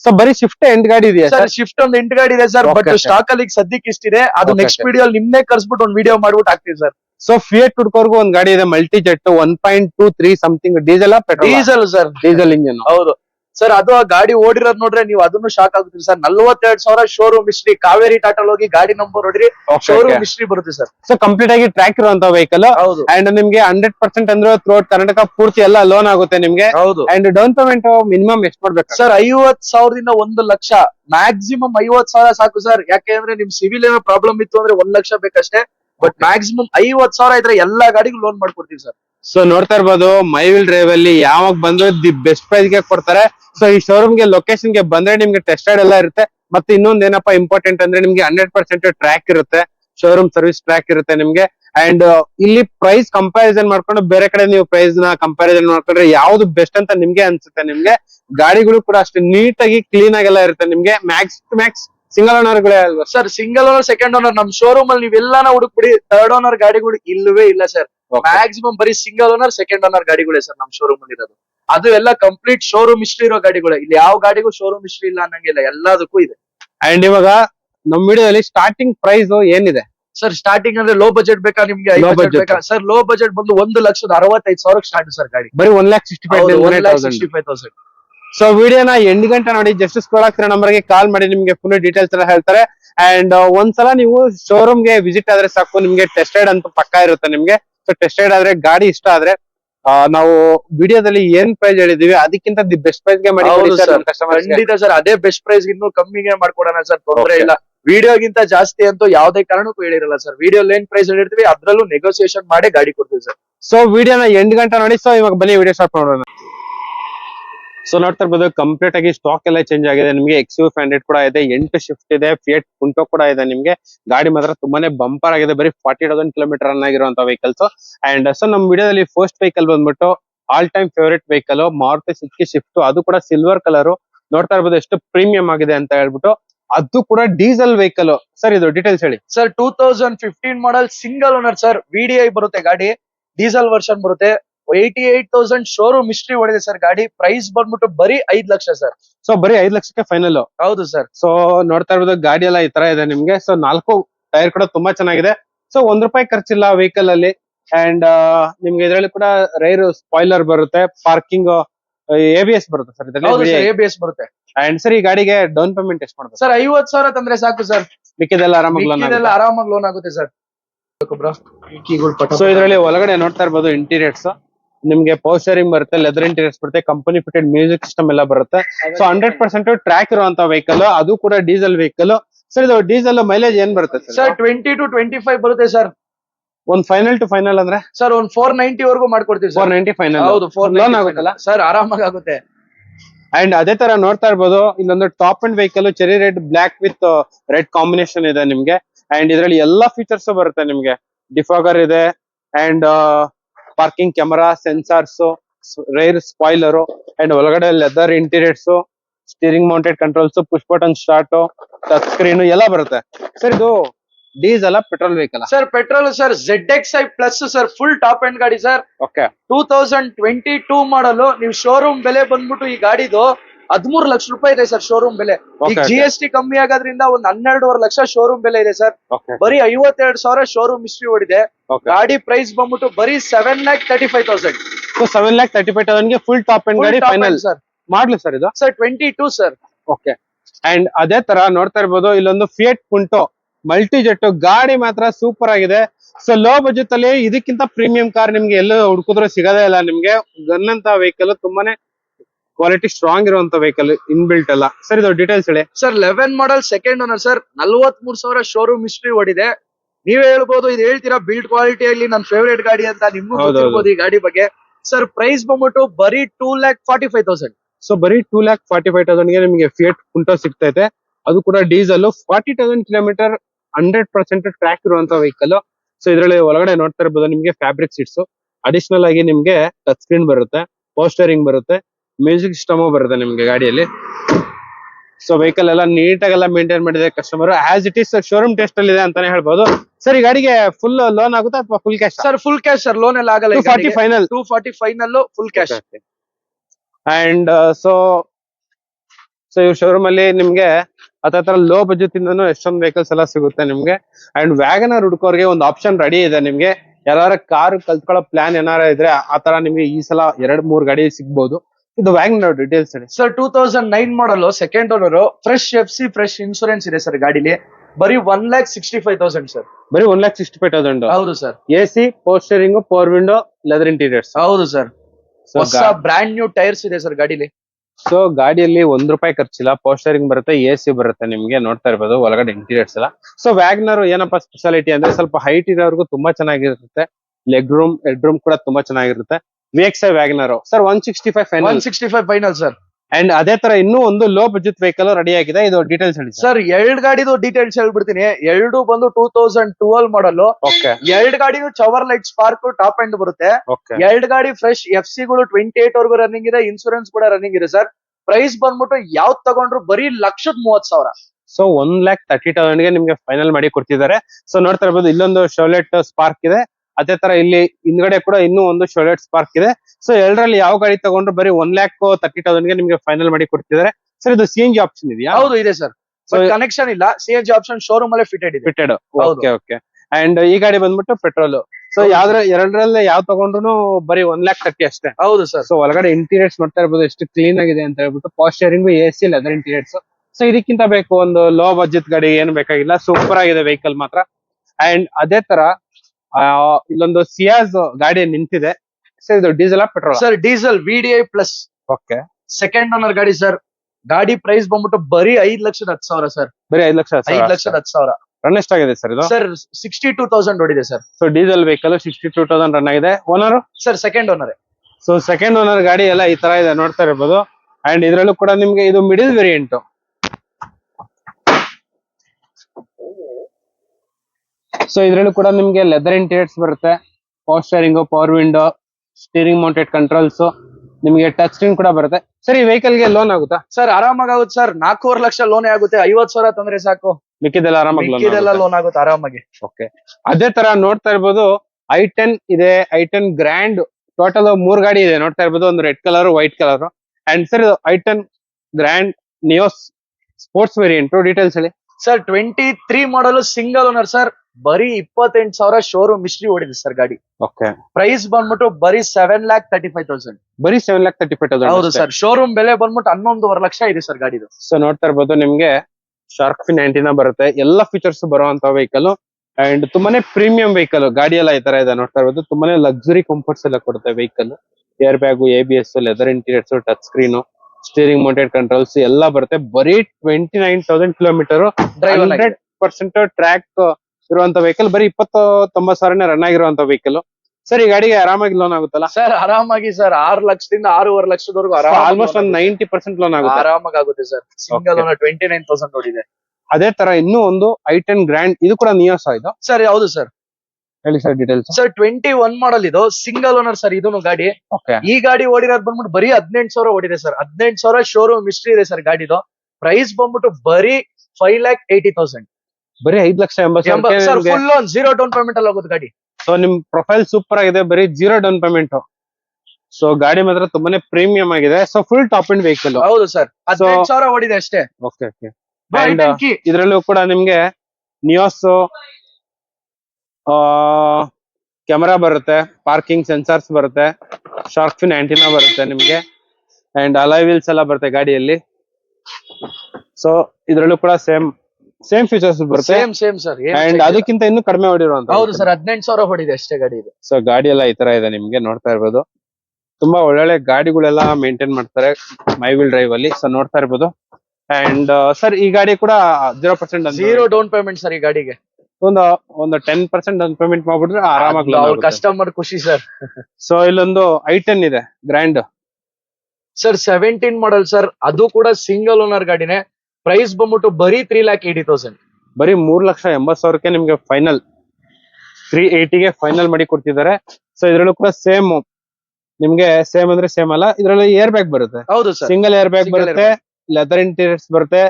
ಸೊ ಬರೀ ಶಿಫ್ಟ್ ಎಂಟ್ ಗಾಡಿ ಇದೆಯಾ ಸರ್ ಸರ್? ಶಿಫ್ಟ್ ಒಂದು ಎಂಟು ಗಾಡಿ ಇದೆ ಸರ್ ಬಟ್ ಸ್ಟಾಕ್ ಅಲ್ಲಿ ಸದ್ಯಕ್ಕೆ ಇಷ್ಟಿದೆ. ಅದು ನೆಕ್ಸ್ಟ್. ವಿಡಿಯೋ ನಿಮ್ನೆ ಕರ್ಸ್ಬಿಟ್ಟು ಒಂದು ವಿಡಿಯೋ ಮಾಡ್ಬಿಟ್ಟು ಹಾಕ್ತೀವಿ ಸರ್. ಸೊ ಫಿಯೇಟ್ ಹುಡ್ಕೋರ್ಗು ಒಂದ್ ಗಾಡಿ ಇದೆ multi jet one point two three something diesel diesel sir diesel engine ಹೌದು. ಸರ್ ಅದು ಆ ಗಾಡಿ ಓಡಿರೋದ್ ನೋಡ್ರೆ ನೀವು ಅದನ್ನು ಶಾಕ್ ಆಗುತ್ತೀರಿ ಸರ್ ನಲ್ವತ್ತೆರಡು ಸಾವಿರ ಶೋರೂಮ್ ಮಿಸ್ಟ್ರಿ ಕಾವೇರಿ ಟಾಟಲ್ ಹೋಗಿ ಗಾಡಿ ನಂಬರ್ ನೋಡ್ರಿ ಶೋರೂಮ್ ಮಿಸ್ಟ್ರಿ ಬರುತ್ತೆ ಸರ್ ಸೊ ಕಂಪ್ಲೀಟ್ ಆಗಿ ಟ್ರ್ಯಾಕ್ ಇರುವಂತ ವೆಹಿಕಲ್ ಹೌದು. ಅಂಡ್ ನಿಮ್ಗೆ ಹಂಡ್ರೆಡ್ ಪರ್ಸೆಂಟ್ ಅಂದ್ರೆ ಥ್ರೋಟ್ ಕರ್ನಾಟಕ ಪೂರ್ತಿ ಎಲ್ಲ ಲೋನ್ ಆಗುತ್ತೆ ನಿಮ್ಗೆ. ಹೌದು. ಅಂಡ್ ಡೌನ್ ಪೇಮೆಂಟ್ ಮಿನಿಮಮ್ ಎಷ್ಟು ಮಾಡ್ಬೇಕು ಸರ್ ಐವತ್ ಸಾವಿರದಿಂದ ಒಂದು ಲಕ್ಷ. ಮ್ಯಾಕ್ಸಿಮಮ್ ಐವತ್ ಸಾವಿರ ಸಾಕು ಸರ್ ಯಾಕೆಂದ್ರೆ ನಿಮ್ ಸಿವಿಲ್ ಏನೋ ಪ್ರಾಬ್ಲಮ್ ಇತ್ತು ಅಂದ್ರೆ ಒಂದ್ ಲಕ್ಷ ಬೇಕಷ್ಟೇ. ಬಟ್ ಮ್ಯಾಕ್ಸಿಮಮ್ ಐವತ್ ಸಾವಿರ ಇದ್ರೆ ಎಲ್ಲಾ ಗಾಡಿಗೂ ಲೋನ್ ಮಾಡ್ಕೊಡ್ತೀವಿ ಸರ್ ಸೊ ನೋಡ್ತಾ ಇರ್ಬೋದು ಮೈವಿಲ್ ಡ್ರೈವ್ ಅಲ್ಲಿ ಯಾವಾಗ ಬಂದ್ರು ದಿ ಬೆಸ್ಟ್ ಪ್ರೈಸ್ಗೆ ಕೊಡ್ತಾರೆ. ಸೊ ಈ ಶೋರೂಮ್ಗೆ ಲೊಕೇಶನ್ಗೆ ಬಂದ್ರೆ ನಿಮ್ಗೆ ಟೆಸ್ಟೆಡ್ ಎಲ್ಲ ಇರುತ್ತೆ. ಮತ್ತೆ ಇನ್ನೊಂದ್ ಏನಪ್ಪಾ ಇಂಪಾರ್ಟೆಂಟ್ ಅಂದ್ರೆ ನಿಮ್ಗೆ ಹಂಡ್ರೆಡ್ ಪರ್ಸೆಂಟ್ ಟ್ರ್ಯಾಕ್ ಇರುತ್ತೆ. ಶೋರೂಮ್ ಸರ್ವಿಸ್ ಟ್ರ್ಯಾಕ್ ಇರುತ್ತೆ ನಿಮ್ಗೆ. ಅಂಡ್ ಇಲ್ಲಿ ಪ್ರೈಸ್ ಕಂಪಾರಿಸನ್ ಮಾಡ್ಕೊಂಡು ಬೇರೆ ಕಡೆ ನೀವು ಪ್ರೈಸ್ನ ಕಂಪಾರಿಸನ್ ಮಾಡ್ಕೊಂಡ್ರೆ ಯಾವ್ದು ಬೆಸ್ಟ್ ಅಂತ ನಿಮ್ಗೆ ಅನ್ಸುತ್ತೆ ನಿಮ್ಗೆ. ಗಾಡಿಗಳು ಕೂಡ ಅಷ್ಟು ನೀಟಾಗಿ ಕ್ಲೀನ್ ಆಗೆಲ್ಲ ಇರುತ್ತೆ ನಿಮ್ಗೆ. Max to max single owner ಗಳೇ ಅಲ್ವಾ? Sir single owner second owner ನಮ್ ಶೋರೂಮ್ ಅಲ್ಲಿ ನೀವೆಲ್ಲಾನ ಹುಡುಕ್ಬಿಡಿ ಥರ್ಡ್ ಓನರ್ ಗಾಡಿಗಳು ಇಲ್ಲವೇ ಇಲ್ಲ ಸರ್ ಮ್ಯಾಕ್ಸಿಮಮ್ ಬರೀ ಸಿಂಗಲ್ ಓನರ್ ಸೆಕೆಂಡ್ ಓನರ್ ಗಾಡಿಗಳೇ ಸರ್ ನಮ್ ಶೋರೂಮ್ ಅಲ್ಲಿ ಇರೋದು. ಅದು ಎಲ್ಲ ಕಂಪ್ಲೀಟ್ ಶೋರೂಮ್ ಇಷ್ಟ ಇರೋ ಗಾಡಿಗಳೇ. ಇಲ್ಲಿ ಯಾವ ಗಾಡಿಗೂ ಶೋರೂಮ್ ಇಷ್ಟ ಇಲ್ಲ ಅನ್ನಂಗಿಲ್ಲ ಎಲ್ಲದಕ್ಕೂ ಇದೆ. ಅಂಡ್ ಇವಾಗ ನಮ್ ವಿಡಿಯೋದಲ್ಲಿ ಸ್ಟಾರ್ಟಿಂಗ್ ಪ್ರೈಸ್ ಏನಿದೆ? ಸರ್ ಸ್ಟಾರ್ಟಿಂಗ್ ಅಂದ್ರೆ ಲೋ ಬಜೆಟ್ ಬೇಕಾ ನಿಮ್ಗೆ? Budget. ಬೇಕಾ? ಸರ್ ಲೋ ಬಜೆಟ್ ಬಂದು ಒಂದು ಲಕ್ಷದ ಅರವತ್ತೈದು ಸಾವಿರಕ್ಕೆ ಸ್ಟಾರ್ಟ್ ಸರ್ ಗಾಡಿ. ಬರೀ one lakh sixty five sixty five thousand so ವಿಡಿಯೋನ ಎಂಟು ಗಂಟೆ ನೋಡಿ ಜಸ್ಟಿಸ್ ಸ್ಕ್ರೋಲ್ ಆಗ್ತಿರೋ ನಂಬರ್ಗೆ ಕಾಲ್ ಮಾಡಿ ನಿಮ್ಗೆ ಫುಲ್ ಡೀಟೇಲ್ಸ್ ಎಲ್ಲ ಹೇಳ್ತಾರೆ. ಅಂಡ್ ಒಂದ್ಸಲ ನೀವು ಶೋರೂಮ್ಗೆ ವಿಸಿಟ್ ಆದ್ರೆ ಸಾಕು ನಿಮ್ಗೆ ಟೆಸ್ಟೆಡ್ ಅಂತ ಪಕ್ಕಾ ಇರುತ್ತೆ ನಿಮ್ಗೆ. ಸೊ ಟೆಸ್ಟೆಡ್ ಆದ್ರೆ ಗಾಡಿ ಇಷ್ಟ ಆದ್ರೆ ಆ, ನಾವು ವಿಡಿಯೋದಲ್ಲಿ ಏನ್ ಪ್ರೈಸ್ ಹೇಳಿದೀವಿ ಅದಕ್ಕಿಂತ ದಿ ಬೆಸ್ಟ್ ಪ್ರೈಸ್ಗೆ ಮಾಡಿ sir. ಖಂಡಿತ ಸರ್. ಅದೇ ಬೆಸ್ಟ್ ಪ್ರೈಸ್ ಇನ್ನು ಕಮ್ಮಿಗೆ ಮಾಡ್ಕೊಡೋಣ ಸರ್. ತೊಂದ್ರೆ Okay. ಇಲ್ಲ. ವಿಡಿಯೋಗಿಂತ ಜಾಸ್ತಿ ಅಂತೂ ಯಾವ್ದೇ ಕಾರಣಕ್ಕೂ ಹೇಳಿರಲ್ಲ ಸರ್. ವಿಡಿಯೋ ಏನ್ ಪ್ರೈಸ್ ಹೇಳಿರ್ತೀವಿ ಅದ್ರಲ್ಲೂ ನೆಗೋಸಿಯೇಷನ್ ಮಾಡಿ ಗಾಡಿ ಕೊಡ್ತೀವಿ ಸರ್. ಸೊ ವಿಡಿಯೋನ ಎಂಡ್ ಗಂಟೆ ನೋಡಿ. ಸೊ ಇವಾಗ ಬನ್ನಿ ವಿಡಿಯೋ ಸ್ಟಾರ್ಟ್ ಮಾಡೋಣ. ಸೊ ನೋಡ್ತಾ ಇರ್ಬೋದು ಕಂಪ್ಲೀಟ್ ಆಗಿ ಸ್ಟಾಕ್ ಎಲ್ಲ ಚೇಂಜ್ ಆಗಿದೆ. ನಿಮಗೆ ಎಕ್ಸ್ ಯು ಹಂಡ್ರೆಡ್ ಕೂಡ ಇದೆ, ಎಂಟು ಶಿಫ್ಟ್ ಇದೆ ಫಿಯಟ್ ಕುಂಟೋ ಕೂಡ ಇದೆ ನಿಮಗೆ. ಗಾಡಿ ಮಾತ್ರ ತುಂಬಾನೇ ಬಂಪರ್ ಆಗಿದೆ, ಬರೀ ಫಾರ್ಟಿ ತೌಸಂಡ್ ಕಿಲೋಮೀಟರ್ ರನ್ ಆಗಿರುವಂತ ವೆಹಿಕಲ್ಸ್ ಅಂಡ್ ಸೊ ನಮ್ಮ ವಿಡಿಯೋದಲ್ಲಿ ಫಸ್ಟ್ ವೆಹಿಕಲ್ ಬಂದ್ಬಿಟ್ಟು all time favourite vehicle Maruti Suzuki Swift ಅದು ಕೂಡ ಸಿಲ್ವರ್ ಕಲರ್ ನೋಡ್ತಾ ಇರ್ಬೋದು ಎಷ್ಟು ಪ್ರೀಮಿಯಂ ಆಗಿದೆ ಅಂತ ಹೇಳ್ಬಿಟ್ಟು, ಅದು ಕೂಡ ಡೀಸೆಲ್ ವೆಹಿಕಲ್ ಸರ್ ಇದು ಡೀಟೇಲ್ಸ್ ಹೇಳಿ. Sir two thousand fifteen model single owner sir VDI ಬರುತ್ತೆ ಗಾಡಿ ಡೀಸೆಲ್ ವರ್ಷನ್ ಬರುತ್ತೆ. Eighty eight thousand showroom history ಹೊಡೆದಿದೆ ಸರ್ ಗಾಡಿ ಪ್ರೈಸ್ ಬಂದ್ಬಿಟ್ಟು ಬರೀ ಐದ್ ಲಕ್ಷ ಸರ್ ಸೊ ಬರೀ ಐದ್ ಲಕ್ಷಕ್ಕೆ ಫೈನಲ್ ಹೌದು ಸರ್ ಸೊ ನೋಡ್ತಾ ಇರೋದು ಗಾಡಿ ಎಲ್ಲ ಈ ತರ ಇದೆ ನಿಮ್ಗೆ. ಸೊ ನಾಲ್ಕು ಟೈರ್ ಕೂಡ ತುಂಬಾ ಚೆನ್ನಾಗಿದೆ. ಸೊ ಒಂದ್ ರೂಪಾಯಿ ಖರ್ಚಿಲ್ಲ ವೆಹಿಕಲ್ ಅಲ್ಲಿ. ಅಂಡ್ ನಿಮ್ಗೆ ಇದರಲ್ಲಿ ಕೂಡ ರೈರ್ ಸ್ಪಾಯ್ಲರ್ ಬರುತ್ತೆ. ಪಾರ್ಕಿಂಗ್ ಎ ಬಿ ಎಸ್ ಬರುತ್ತೆ ಸರ್ ಹೌದು ಸರ್ ಇದರಲ್ಲಿ ಎ ಬಿ ಎಸ್ ಬರುತ್ತೆ. ಅಂಡ್ ಸರ್ ಈ ಗಾಡಿಗೆ ಡೌನ್ ಪೇಮೆಂಟ್ ಎಷ್ಟು ಮಾಡ್ತಾರೆ ಸರ್ ಐವತ್ ಸಾವಿರ ತಂದ್ರೆ ಸಾಕು ಸರ್ ಮಿಕ್ಕಿದೆಲ್ಲ ಆರಾಮಾಗಿ ಲೋನ್ ಆಗುತ್ತೆ. ಆರಾಮಾಗಿ ಲೋನ್ ಆಗುತ್ತೆ ಸರ್ ಸೊ ಇದರಲ್ಲಿ ಒಳಗಡೆ ನೋಡ್ತಾ ಇರ್ಬೋದು ಇಂಟೀರಿಯರ್ಸ್ ನಿಮ್ಗೆ ಪವರ್ ಶೇರಿಂಗ್ ಬರುತ್ತೆ ಲೆದರ್ ಇಂಟೀರಿಯರ್ಸ್ ಬರುತ್ತೆ ಕಂಪನಿ ಫಿಟೆಡ್ ಮ್ಯೂಸಿಕ್ ಸಿಸ್ಟಮ್ ಎಲ್ಲ ಬರುತ್ತೆ. ಸೊ ಹಂಡ್ರೆಡ್ ಪರ್ಸೆಂಟ್ ಟ್ರ್ಯಾಕ್ ಇರುವಂತ ವೆಹಿಕಲ್ ಅದು ಕೂಡ ಡೀಸೆಲ್ ವೆಹಿಕಲ್ ಸರ್ ಇದು ಡೀಸೆಲ್ ಮೈಲೇಜ್ ಏನ್ ಬರುತ್ತೆ sir twenty to twenty five ಬರುತ್ತೆ ಸರ್ ಒಂದ್ ಫೈನಲ್ ಟು ಫೈನಲ್ ಅಂದ್ರೆ? ಸರ್ ಒಂದ್ ಫೋರ್ ನೈಂಟಿ ವರ್ಗೂ ಮಾಡ್ಕೊಡ್ತೀವಿ ಫೋರ್ ಸರ್ ನೈಂಟಿ ಫೈನಲ್ ಹೌದು ಫೋರ್ ಲೋನ್ ಆಗುತ್ತಲ್ಲ ಸರ್ ಆರಾಮಾಗಿ ಆಗುತ್ತೆ. ಅಂಡ್ ಅದೇ ತರ ನೋಡ್ತಾ ಇರ್ಬೋದು ಇನ್ನೊಂದು top end vehicle cherry red black with red combination ಇದೆ ನಿಮ್ಗೆ. ಅಂಡ್ ಇದರಲ್ಲಿ ಎಲ್ಲಾ ಫೀಚರ್ಸ್ ಬರುತ್ತೆ ನಿಮ್ಗೆ. ಡಿಫಾಗರ್ ಇದೆ and parking camera sensors rear spoiler and ಒಳಗಡೆ leather interiors steering mounted controls push button start touch screen ಎಲ್ಲ ಬರುತ್ತೆ. ಸರ್ ಇದು diesel petrol vehicle sir petrol sir Z X I plus sir full top end ಗಾಡಿ sir okay two thousand twenty two model ನೀವು showroom ಬೆಲೆ ಬಂದ್ಬಿಟ್ಟು ಈ ಗಾಡಿದು ಹದಿಮೂರು ಲಕ್ಷ ರೂಪಾಯಿ ಇದೆ ಸರ್ ಶೋರೂಮ್ ಬೆಲೆ. ಈಗ ಜಿ. ಎಸ್ ಟಿ ಕಮ್ಮಿ ಆಗೋದ್ರಿಂದ ಒಂದ್ ಹನ್ನೆರಡುವರೆ ಲಕ್ಷ ಶೋರೂಮ್ ಬೆಲೆ ಇದೆ ಸರ್. ಬರೀ ಐವತ್ತೆರಡು ಸಾವಿರ ಶೋರೂಮ್ ಹಿಸ್ಟ್ರಿ ಹೊಡಿದೆ ಗಾಡಿ ಪ್ರೈಸ್ ಬಂದ್ಬಿಟ್ಟು ಬರೀ seven lakh thirty five thousand so seven lakh thirty five ತೌಸಂಡ್ಗೆ full top and ಗಾಡಿ ಫೈನಲ್ ಸರ್ ಮಾಡ್ಲಿ ಸರ್ ಇದು? Sir twenty two sir okay and ಅದೇ ತರ ನೋಡ್ತಾ ಇರ್ಬೋದು ಇಲ್ಲೊಂದು ಫಿಯಟ್ ಕುಂಟೋ ಮಲ್ಟಿ ಜೆಟ್ ಗಾಡಿ ಮಾತ್ರ ಸೂಪರ್ ಆಗಿದೆ. ಸೊ ಲೋ ಬಜೆಟ್ ಅಲ್ಲಿ ಇದಕ್ಕಿಂತ ಪ್ರೀಮಿಯಂ ಕಾರ್ ನಿಮ್ಗೆ ಎಲ್ಲೂ ಹುಡುಕಿದ್ರು ಸಿಗೋದೇ ಇಲ್ಲ. ನಿಮ್ಗೆ ಗನ್ ಅಂತ ವೆಹಿಕಲ್ ತುಂಬಾನೇ ಕ್ವಾಲಿಟಿ ಸ್ಟ್ರಾಂಗ್ ಇರುವಂತ ವೆಹಿಕಲ್ ಇನ್ಬಿಲ್ಟ್ ಎಲ್ಲ. ಸರ್ ಇದು ಡೀಟೇಲ್ಸ್ ಹೇಳಿ. Sir eleven model second owner sir ನಲ್ವತ್ ಮೂರ್ ಸಾವಿರ ಶೋರೂಮ್ ಹಿಸ್ಟ್ರಿ ಓಡಿದೆ. ನೀವೇ ಹೇಳ್ಬೋದು ಇದು ಹೇಳ್ತೀರಾ? ಬಿಲ್ಡ್ ಕ್ವಾಲಿಟಿಯಲ್ಲಿ ನನ್ನ ಫೇವರೇಟ್ ಗಾಡಿ ಅಂತ ನಿಮ್ಗೂ ಗೊತ್ತಿರ್ಬೋದು ಈ ಗಾಡಿ ಬಗ್ಗೆ. ಸರ್ ಪ್ರೈಸ್ ಬಂದ್ಬಿಟ್ಟು ಬರೀ two lakh forty five thousand so ಬರೀ ಟೂ ಲ್ಯಾಕ್ ಫಾರ್ಟಿ ಫೈವ್ ತೌಸಂಡ್ಗೆ ನಿಮಗೆ ಫಿಯಟ್ ಕುಂಟೋ ಸಿಗ್ತೈತೆ. ಅದು ಕೂಡ diesel forty thousand kilometre hundred percent track ಇರುವಂತ ವೆಹಿಕಲ್ ಸೊ ಇದರಲ್ಲಿ ಒಳಗಡೆ ನೋಡ್ತಾ ಇರ್ಬೋದು ನಿಮಗೆ ಫ್ಯಾಬ್ರಿಕ್ ಸೀಟ್ಸ್ ಅಡಿಷನಲ್ ಆಗಿ ನಿಮ್ಗೆ ಟಚ್ ಸ್ಕ್ರೀನ್ ಬರುತ್ತೆ ಪೋಸ್ಟರಿಂಗ್ ಬರುತ್ತೆ. ಮ್ಯೂಸಿಕ್ ಸಿಸ್ಟಮ್ ಬರುತ್ತೆ ನಿಮಗೆ ಗಾಡಿಯಲ್ಲಿ. ಸೊ ವೆಹಿಕಲ್ ಎಲ್ಲ ನೀಟಾಗೆಲ್ಲ ಮೇಂಟೈನ್ ಮಾಡಿದೆ customer as it is showroom test ಅಲ್ಲಿ ಇದೆ ಅಂತಾನೆ ಹೇಳ್ಬಹುದು ಸರ್ ಈ ಗಾಡಿಗೆ ಫುಲ್ ಲೋನ್ ಆಗುತ್ತಾ ಅಥವಾ full cash sir full cash sir loan ಎಲ್ಲ ಆಗಲ್ಲ forty final to forty final full cash and so so ಇವ್ರ ಶೋರೂಮ್ ಅಲ್ಲಿ ನಿಮ್ಗೆ ಹತ್ರ ಲೋ ಬಜೆಟ್ ಇಂದನು ಎಷ್ಟೊಂದು ವೆಹಿಕಲ್ಸ್ ಎಲ್ಲ ಸಿಗುತ್ತೆ ನಿಮ್ಗೆ. ಅಂಡ್ ವ್ಯಾಗನರ್ ಹುಡ್ಕೋರ್ಗೆ ಒಂದು ಆಪ್ಷನ್ ರೆಡಿ ಇದೆ ನಿಮ್ಗೆ. ಯಾರ ಕಾರ್ ಕಲ್ತ್ಕೊಳ್ಳೋ ಪ್ಲಾನ್ ಏನಾರ ಇದ್ರೆ ಆ ತರ ನಿಮ್ಗೆ ಈ ಸಲ ಎರಡ್ ಮೂರ್ ಗಾಡಿ ಸಿಗ್ಬೋದು. ಇದು ವ್ಯಾಗ್ನರ್ ಡೀಟೇಲ್ಸ್ ಹೇಳಿ. Sir two thousand nine model second owner fresh F C fresh insurance ಇದೆ ಸರ್ ಗಾಡಿಲಿ. ಬರೀ one lakh sixty five thousand sir ಬರೀ one lakh sixty five thousand ಹೌದು sir A C power steering power window leather interiors ಹೌದು sir ಹೊಸ brand new tyres ಇದೆ sir ಗಾಡಿಲಿ. So ಗಾಡಿಯಲ್ಲಿ ಒಂದ್ ರೂಪಾಯಿ ಖರ್ಚಿಲ್ಲ. ಪೋಸ್ಟರಿಂಗ್ ಬರುತ್ತೆ ಎ ಸಿ ಬರುತ್ತೆ ನಿಮ್ಗೆ ನೋಡ್ತಾ ಇರ್ಬೋದು ಒಳಗಡೆ ಇಂಟೀರಿಯರ್ಸ್ ಎಲ್ಲ. ಸೊ ವ್ಯಾಗ್ನರ್ ಏನಪ್ಪಾ ಸ್ಪೆಷಾಲಿಟಿ ಅಂದ್ರೆ ಸ್ವಲ್ಪ ಹೈಟ್ ಇರೋರ್ಗು ತುಂಬಾ ಚೆನ್ನಾಗಿರುತ್ತೆ. ಲೆಗ್ ರೂಮ್ ಹೆಡ್ ರೂಮ್ ಕೂಡ ತುಂಬಾ ಚೆನ್ನಾಗಿರುತ್ತೆ. V X I Wagon R sir one sixty five one sixty five final sir and ಅದೇ ತರ ಇನ್ನೂ ಒಂದು ಲೋ ಬಜೆಟ್ ವೆಹಿಕಲ್ ರೆಡಿ ಆಗಿದೆ. ಇದು ಡೀಟೇಲ್ಸ್ ಹೇಳಿ ಸರ್ ಎರಡ್ ಗಾಡಿದು ಡೀಟೇಲ್ಸ್ ಹೇಳ್ಬಿಡ್ತೀನಿ. ಎರಡು ಬಂದು two thousand twelve model okay ಎರಡ್ ಗಾಡಿನೂ Chevrolet Spark top end ಬರುತ್ತೆ. ಓಕೆ ಎರಡ್ ಗಾಡಿ ಫ್ರೆಶ್ ಎಫ್ ಸಿ ಗಳು ಟ್ವೆಂಟಿ ಏಟ್ ವರ್ಗೂ ರನ್ನಿಂಗ್ ಇದೆ. ಇನ್ಸೂರೆನ್ಸ್ ಕೂಡ ರನ್ನಿಂಗ್ ಇದೆ ಸರ್ ಪ್ರೈಸ್ ಬಂದ್ಬಿಟ್ಟು ಯಾವ್ದು ತಗೊಂಡ್ರು ಬರೀ ಲಕ್ಷದ ಮೂವತ್ ಸಾವಿರ. ಸೊ ಒನ್ ಲ್ಯಾಕ್ ತರ್ಟಿ ತೌಸಂಡ್ಗೆ ನಿಮ್ಗೆ ಫೈನಲ್ ಮಾಡಿ ಕೊಡ್ತಿದ್ದಾರೆ. ಸೊ ನೋಡ್ತಾ ಇರ್ಬೋದು ಇಲ್ಲೊಂದು ಶೋಲೆಟ್ ಸ್ಪಾರ್ಕ್ ಇದೆ. ಅದೇ ತರ ಇಲ್ಲಿ ಹಿಂದ್ಗಡೆ ಕೂಡ ಇನ್ನೂ ಒಂದು ಶೋಲೆಟ್ ಸ್ಪಾರ್ಕ್ ಇದೆ. ಸೊ ಎರಡರಲ್ಲಿ ಯಾವ ಗಾಡಿ ತಗೊಂಡ್ರು ಬರೀ ಒನ್ ಲ್ಯಾಕ್ ತರ್ಟಿ ತೌಸಂಡ್ಗೆ ನಿಮ್ಗೆ ಫೈನಲ್ ಮಾಡಿ ಕೊಡ್ತಿದ್ದಾರೆ ಸರ್ ಇದು ಸಿ ಎನ್ ಜಿ ಆಪ್ಷನ್ ಇದೆಯಾ? ಹೌದು ಇದೆ ಸರ್ ಕನೆಕ್ಷನ್ ಇಲ್ಲ. C N G option showroom ಅಲ್ಲೇ ಫಿಟೆಡ್ ಇದೆ. ಫಿಟೆಡ್ ಓಕೆ ಓಕೆ ಅಂಡ್ ಈ ಗಾಡಿ ಬಂದ್ಬಿಟ್ಟು ಪೆಟ್ರೋಲ್ ಸೊ. ಯಾವ್ದ್ರ ಎರಡರಲ್ಲಿ ಯಾವ್ ತಗೊಂಡ್ರು ಬರೀ ಒನ್ ಲ್ಯಾಕ್ ತರ್ಟಿ ಅಷ್ಟೇ. ಹೌದು ಸರ್ ಸೊ ಒಳಗಡೆ ಇಂಟೀರಿಯರ್ಸ್ ನೋಡ್ತಾ ಇರ್ಬೋದು ಎಷ್ಟು ಕ್ಲೀನ್ ಆಗಿದೆ ಅಂತ ಹೇಳ್ಬಿಟ್ಟು power steering A C leather interiors so ಇದಕ್ಕಿಂತ ಬೇಕು ಒಂದು ಲೋ ಬಜೆಟ್ ಗಾಡಿ ಏನು ಬೇಕಾಗಿಲ್ಲ. ಸೂಪರ್ ಆಗಿದೆ ವೆಹಿಕಲ್ ಮಾತ್ರ. ಅಂಡ್ ಅದೇ ತರ ಆ, ಇಲ್ಲೊಂದು ಸಿಯಾಜ್ ಗಾಡಿ ನಿಂತಿದೆ. ಸರ್ ಇದು diesel petrol sir diesel VDI plus okay second owner ಗಾಡಿ ಸರ್ ಗಾಡಿ ಪ್ರೈಸ್ ಬಂದ್ಬಿಟ್ಟು ಬರೀ ಐದ್ ಲಕ್ಷದ ಹತ್ತು ಸಾವಿರ ಸರ್ ಬರೀ ಐದು ಲಕ್ಷ ಐದ್ ಲಕ್ಷದ ಹತ್ತು ಸಾವಿರ. ರನ್ ಎಷ್ಟಾಗಿದೆ ಸರ್ ಇದು? Sir sixty two thousand ಹೊಡಿದೆ sir so diesel vehicle sixty two thousand run ಆಗಿದೆ. Owner sir second owner so second owner ಗಾಡಿ ಎಲ್ಲ ಈ ತರ ಇದೆ ನೋಡ್ತಾ ಇರ್ಬೋದು. ಅಂಡ್ ಇದ್ರಲ್ಲೂ ಕೂಡ ನಿಮ್ಗೆ ಇದು ಮಿಡಿಲ್ ವೇರಿಯಂಟ್ ಸೊ ಇದ್ರಲ್ಲೂ ಕೂಡ ನಿಮ್ಗೆ ಲೆದರ್ ಇಂಟೀರಿಯರ್ಸ್ ಬರುತ್ತೆ. Power steering power window steering mounted controls ನಿಮಗೆ ಟಚ್ ಸ್ಕ್ರೀನ್ ಕೂಡ ಬರುತ್ತೆ. ಸರ್ ಈ ವೆಹಿಕಲ್ಗೆ ಲೋನ್ ಆಗುತ್ತಾ? ಸರ್ ಆರಾಮಾಗಿ ಆಗುತ್ತೆ ಸರ್ ನಾಲ್ಕೂವರೆ ಲಕ್ಷ ಲೋನ್ ಆಗುತ್ತೆ. ಐವತ್ ಸಾವಿರ ತಂದ್ರೆ ಸಾಕು. ಮಿಕ್ಕಿದೆಲ್ಲ ಆರಾಮಾಗಿ ಲೋನ್ ಆಗುತ್ತೆ. ಆರಾಮಾಗಿ. ಓಕೆ ಅದೇ ತರ ನೋಡ್ತಾ ಇರ್ಬೋದು ಐ ಟೆನ್ ಇದೆ. ಐ ಟೆನ್ ಗ್ರ್ಯಾಂಡ್ ಟೋಟಲ್ ಮೂರ್ ಗಾಡಿ ಇದೆ. ನೋಡ್ತಾ ಇರ್ಬೋದು ಒಂದು red colour white colour and sir ಇದು i ten Grand Nios sports variant details ಹೇಳಿ. Sir twenty three model single owner sir ಬರೀ ಇಪ್ಪತ್ತೆಂಟು ಸಾವಿರ ಶೋರೂಮ್ ಮಿಸ್ಟ್ರಿ ಓಡಿದೆ ಸರ್ ಗಾಡಿ. ಓಕೆ ಪ್ರೈಸ್ ಬಂದ್ಬಿಟ್ಟು ಬರೀ seven lakh thirty five thousand ಬರೀ seven lakh thirty five thousand ಹೌದು ಸರ್ ಶೋರೂಮ್ ಬೆಲೆ ಬಂದ್ಬಿಟ್ಟು ಹನ್ನೊಂದುವರೆ ಲಕ್ಷ ಇದೆ ಸರ್ ಗಾಡಿದು. ಸೊ ನೋಡ್ತಾ ಇರ್ಬೋದು ನಿಮ್ಗೆ ಶಾರ್ಕ್ ಫಿನ್ ನೈನ್ಟಿನ ಬರುತ್ತೆ. ಎಲ್ಲ ಫೀಚರ್ಸ್ ಬರುವಂತ ವೆಹಿಕಲ್ ಅಂಡ್ ತುಂಬಾನೇ ಪ್ರೀಮಿಯಂ ವೆಹಿಕಲ್ ಗಾಡಿ ಎಲ್ಲ ಈ ತರ ಇದೆ ನೋಡ್ತಾ ಇರ್ಬೋದು. ತುಂಬಾನೇ ಲಕ್ಸುರಿ ಕಂಫರ್ಟ್ಸ್ ಎಲ್ಲ ಕೊಡುತ್ತೆ vehicle air bag A B S leather interiors touch screen steering mounted controls ಎಲ್ಲ ಬರುತ್ತೆ. ಬರೀ twenty nine thousand kilometre hundred percent track ಇರುವಂತ ವೆಹಿಕಲ್ ಬರೀ ಇಪ್ಪತ್ತು ತೊಂಬತ್ತು ಸಾವಿರನೇ ರನ್ ಆಗಿರುವಂತ ವೆಹಿಕಲ್ ಸರ್ ಈ ಗಾಡಿಗೆ ಆರಾಮಾಗಿ ಲೋನ್ ಆಗುತ್ತಲ್ಲ? ಸರ್ ಆರಾಮಾಗಿ ಸರ್. ಆರು ಲಕ್ಷದಿಂದ ಆರೂವರೆ ಲಕ್ಷದವರೆಗೂ ಆಲ್ಮೋಸ್ಟ್ ಒಂದು ನೈಂಟಿ ಪರ್ಸೆಂಟ್ ಲೋನ್ ಆಗುತ್ತೆ. ಆರಾಮಾಗಿ ಆಗುತ್ತೆ sir. Single. Owner twenty nine thousand ನೋಡಿದೆ. ಅದೇ ತರ ಇನ್ನೂ ಒಂದು ಐ ಟೆನ್ ಗ್ರ್ಯಾಂಡ್ ಇದು ಕೂಡ ನಿಯೋಸ್ ಇದು? ಸರ್ ಹೌದು ಸರ್? ಹೇಳಿ sir details sir twenty one model ಇದು ಸಿಂಗಲ್ ಓನರ್ ಸರ್ ಇದನ್ನು ಗಾಡಿ. ಈ ಗಾಡಿ ಓಡಿರೋದು ಬಂದ್ಬಿಟ್ಟು ಬರೀ ಹದಿನೆಂಟು ಸಾವಿರ ಓಡಿದೆ ಸರ್. ಹದಿನೆಂಟು ಸಾವಿರ ಶೋರೂಮ್ ಮಿಸ್ಟ್ರಿ ಇದೆ ಸರ್ ಗಾಡಿದು. ಪ್ರೈಸ್ ಬಂದ್ಬಿಟ್ಟು ಬರೀ ಫೈವ್ ಲ್ಯಾಕ್ ಏಯ್ಟಿ ತೌಸಂಡ್ ಬರೀ ಐದ್ ಲಕ್ಷ ಎಂಬತ್ತು sir full loan zero down payment ಅಲ್ಲಿ ಹೋಗುತ್ತೆ ಗಾಡಿ. ಸೊ ನಿಮ್ ಪ್ರೊಫೈಲ್ ಸೂಪರ್ ಆಗಿದೆ ಬರೀ ಜೀರೋ ಡೌನ್ ಪೇಮೆಂಟ್ ಸೊ ಗಾಡಿ ಮಾತ್ರ ತುಂಬಾನೇ ಪ್ರೀಮಿಯಂ ಆಗಿದೆ. So full top end vehicle ಹೌದು ಸರ್ ಸಾವಿರ ಓಡಿದೆ ಅಷ್ಟೇ. ಓಕೆ ಓಕೆ ಇದ್ರಲ್ಲೂ ಕೂಡ ನಿಮ್ಗೆ ನಿಯೋಸ್ ಕ್ಯಾಮರಾ ಬರುತ್ತೆ ಪಾರ್ಕಿಂಗ್ ಸೆನ್ಸರ್ಸ್ ಬರುತ್ತೆ ಶಾರ್ಕ್ ಫಿನ್ ಆಂಟಿನಾ ಬರುತ್ತೆ ನಿಮ್ಗೆ ಅಂಡ್ ಅಲಾಯ್ ವೀಲ್ಸ್ ಎಲ್ಲ ಬರುತ್ತೆ ಗಾಡಿಯಲ್ಲಿ. ಸೊ ಇದ್ರಲ್ಲೂ ಕೂಡ ಸೇಮ್ ಸೇಮ್ ಫೀಚರ್ಸ್ ಬರುತ್ತೆ. ಸೇಮ್ ಸೇಮ್ ಸರ್ ಅಂಡ್ ಅದಕ್ಕಿಂತ ಇನ್ನು ಕಡಿಮೆ ಹೊಡಿರುವಂತ ಹೌದು ಸರ್ ಹದಿನೆಂಟು ಸಾವಿರ ಹೊಡಿದೆ ಅಷ್ಟೇ ಗಾಡಿ ಇದು. ಸೊ ಗಾಡಿ ಎಲ್ಲ ಈ ತರ ಇದೆ ನಿಮ್ಗೆ ನೋಡ್ತಾ ಇರ್ಬೋದು. ತುಂಬಾ ಒಳ್ಳೊಳ್ಳೆ ಗಾಡಿಗಳೆಲ್ಲ ಮೇಂಟೈನ್ ಮಾಡ್ತಾರೆ ಮೈ ವೀಲ್ ಡ್ರೈವ್ ಅಲ್ಲಿ. ಸೊ ನೋಡ್ತಾ ಇರ್ಬೋದು. ಅಂಡ್ ಸರ್ ಈ ಗಾಡಿ ಕೂಡ zero percent zero down payment sir ಈ ಗಾಡಿಗೆ. ಒಂದು ಒಂದು ಟೆನ್ ಪರ್ಸೆಂಟ್ ಡೌನ್ ಪೇಮೆಂಟ್ ಮಾಡ್ಬಿಟ್ರೆ ಆರಾಮಾಗಿ ಕಸ್ಟಮರ್ ಖುಷಿ ಸರ್ ಸೊ ಇಲ್ಲೊಂದು ಐ ಟೆನ್ ಇದೆ Grand sir seventeen model sir ಅದು ಕೂಡ ಸಿಂಗಲ್ ಓನರ್ ಗಾಡಿನೇ. ಪ್ರೈಸ್ ಬಂದ್ಬಿಟ್ಟು ಬರೀ ತ್ರೀ ಲ್ಯಾಕ್ ಏಯ್ಟಿ ತೌಸಂಡ್ ಬರೀ ಮೂರ್ ಲಕ್ಷ ಎಂಬತ್ ಸಾವಿರಕ್ಕೆ ನಿಮ್ಗೆ ಫೈನಲ್ ತ್ರೀ ಏಯ್ಟಿಗೆ ಫೈನಲ್ ಮಾಡಿ ಕೊಡ್ತಿದ್ದಾರೆ. ಸೊ ಇದ್ರಲ್ಲೂ ಕೂಡ ಸೇಮ್ ನಿಮ್ಗೆ ಸೇಮ್ ಅಂದ್ರೆ ಸೇಮ್ ಅಲ್ಲ ಇದ್ರಲ್ಲಿ ಏರ್ ಬ್ಯಾಗ್ ಬರುತ್ತೆ. ಹೌದು sir single air bag Single ಬರುತ್ತೆ ಲೆದರ್ ಇಂಟೀರಿಯರ್ಸ್ ಬರುತ್ತೆ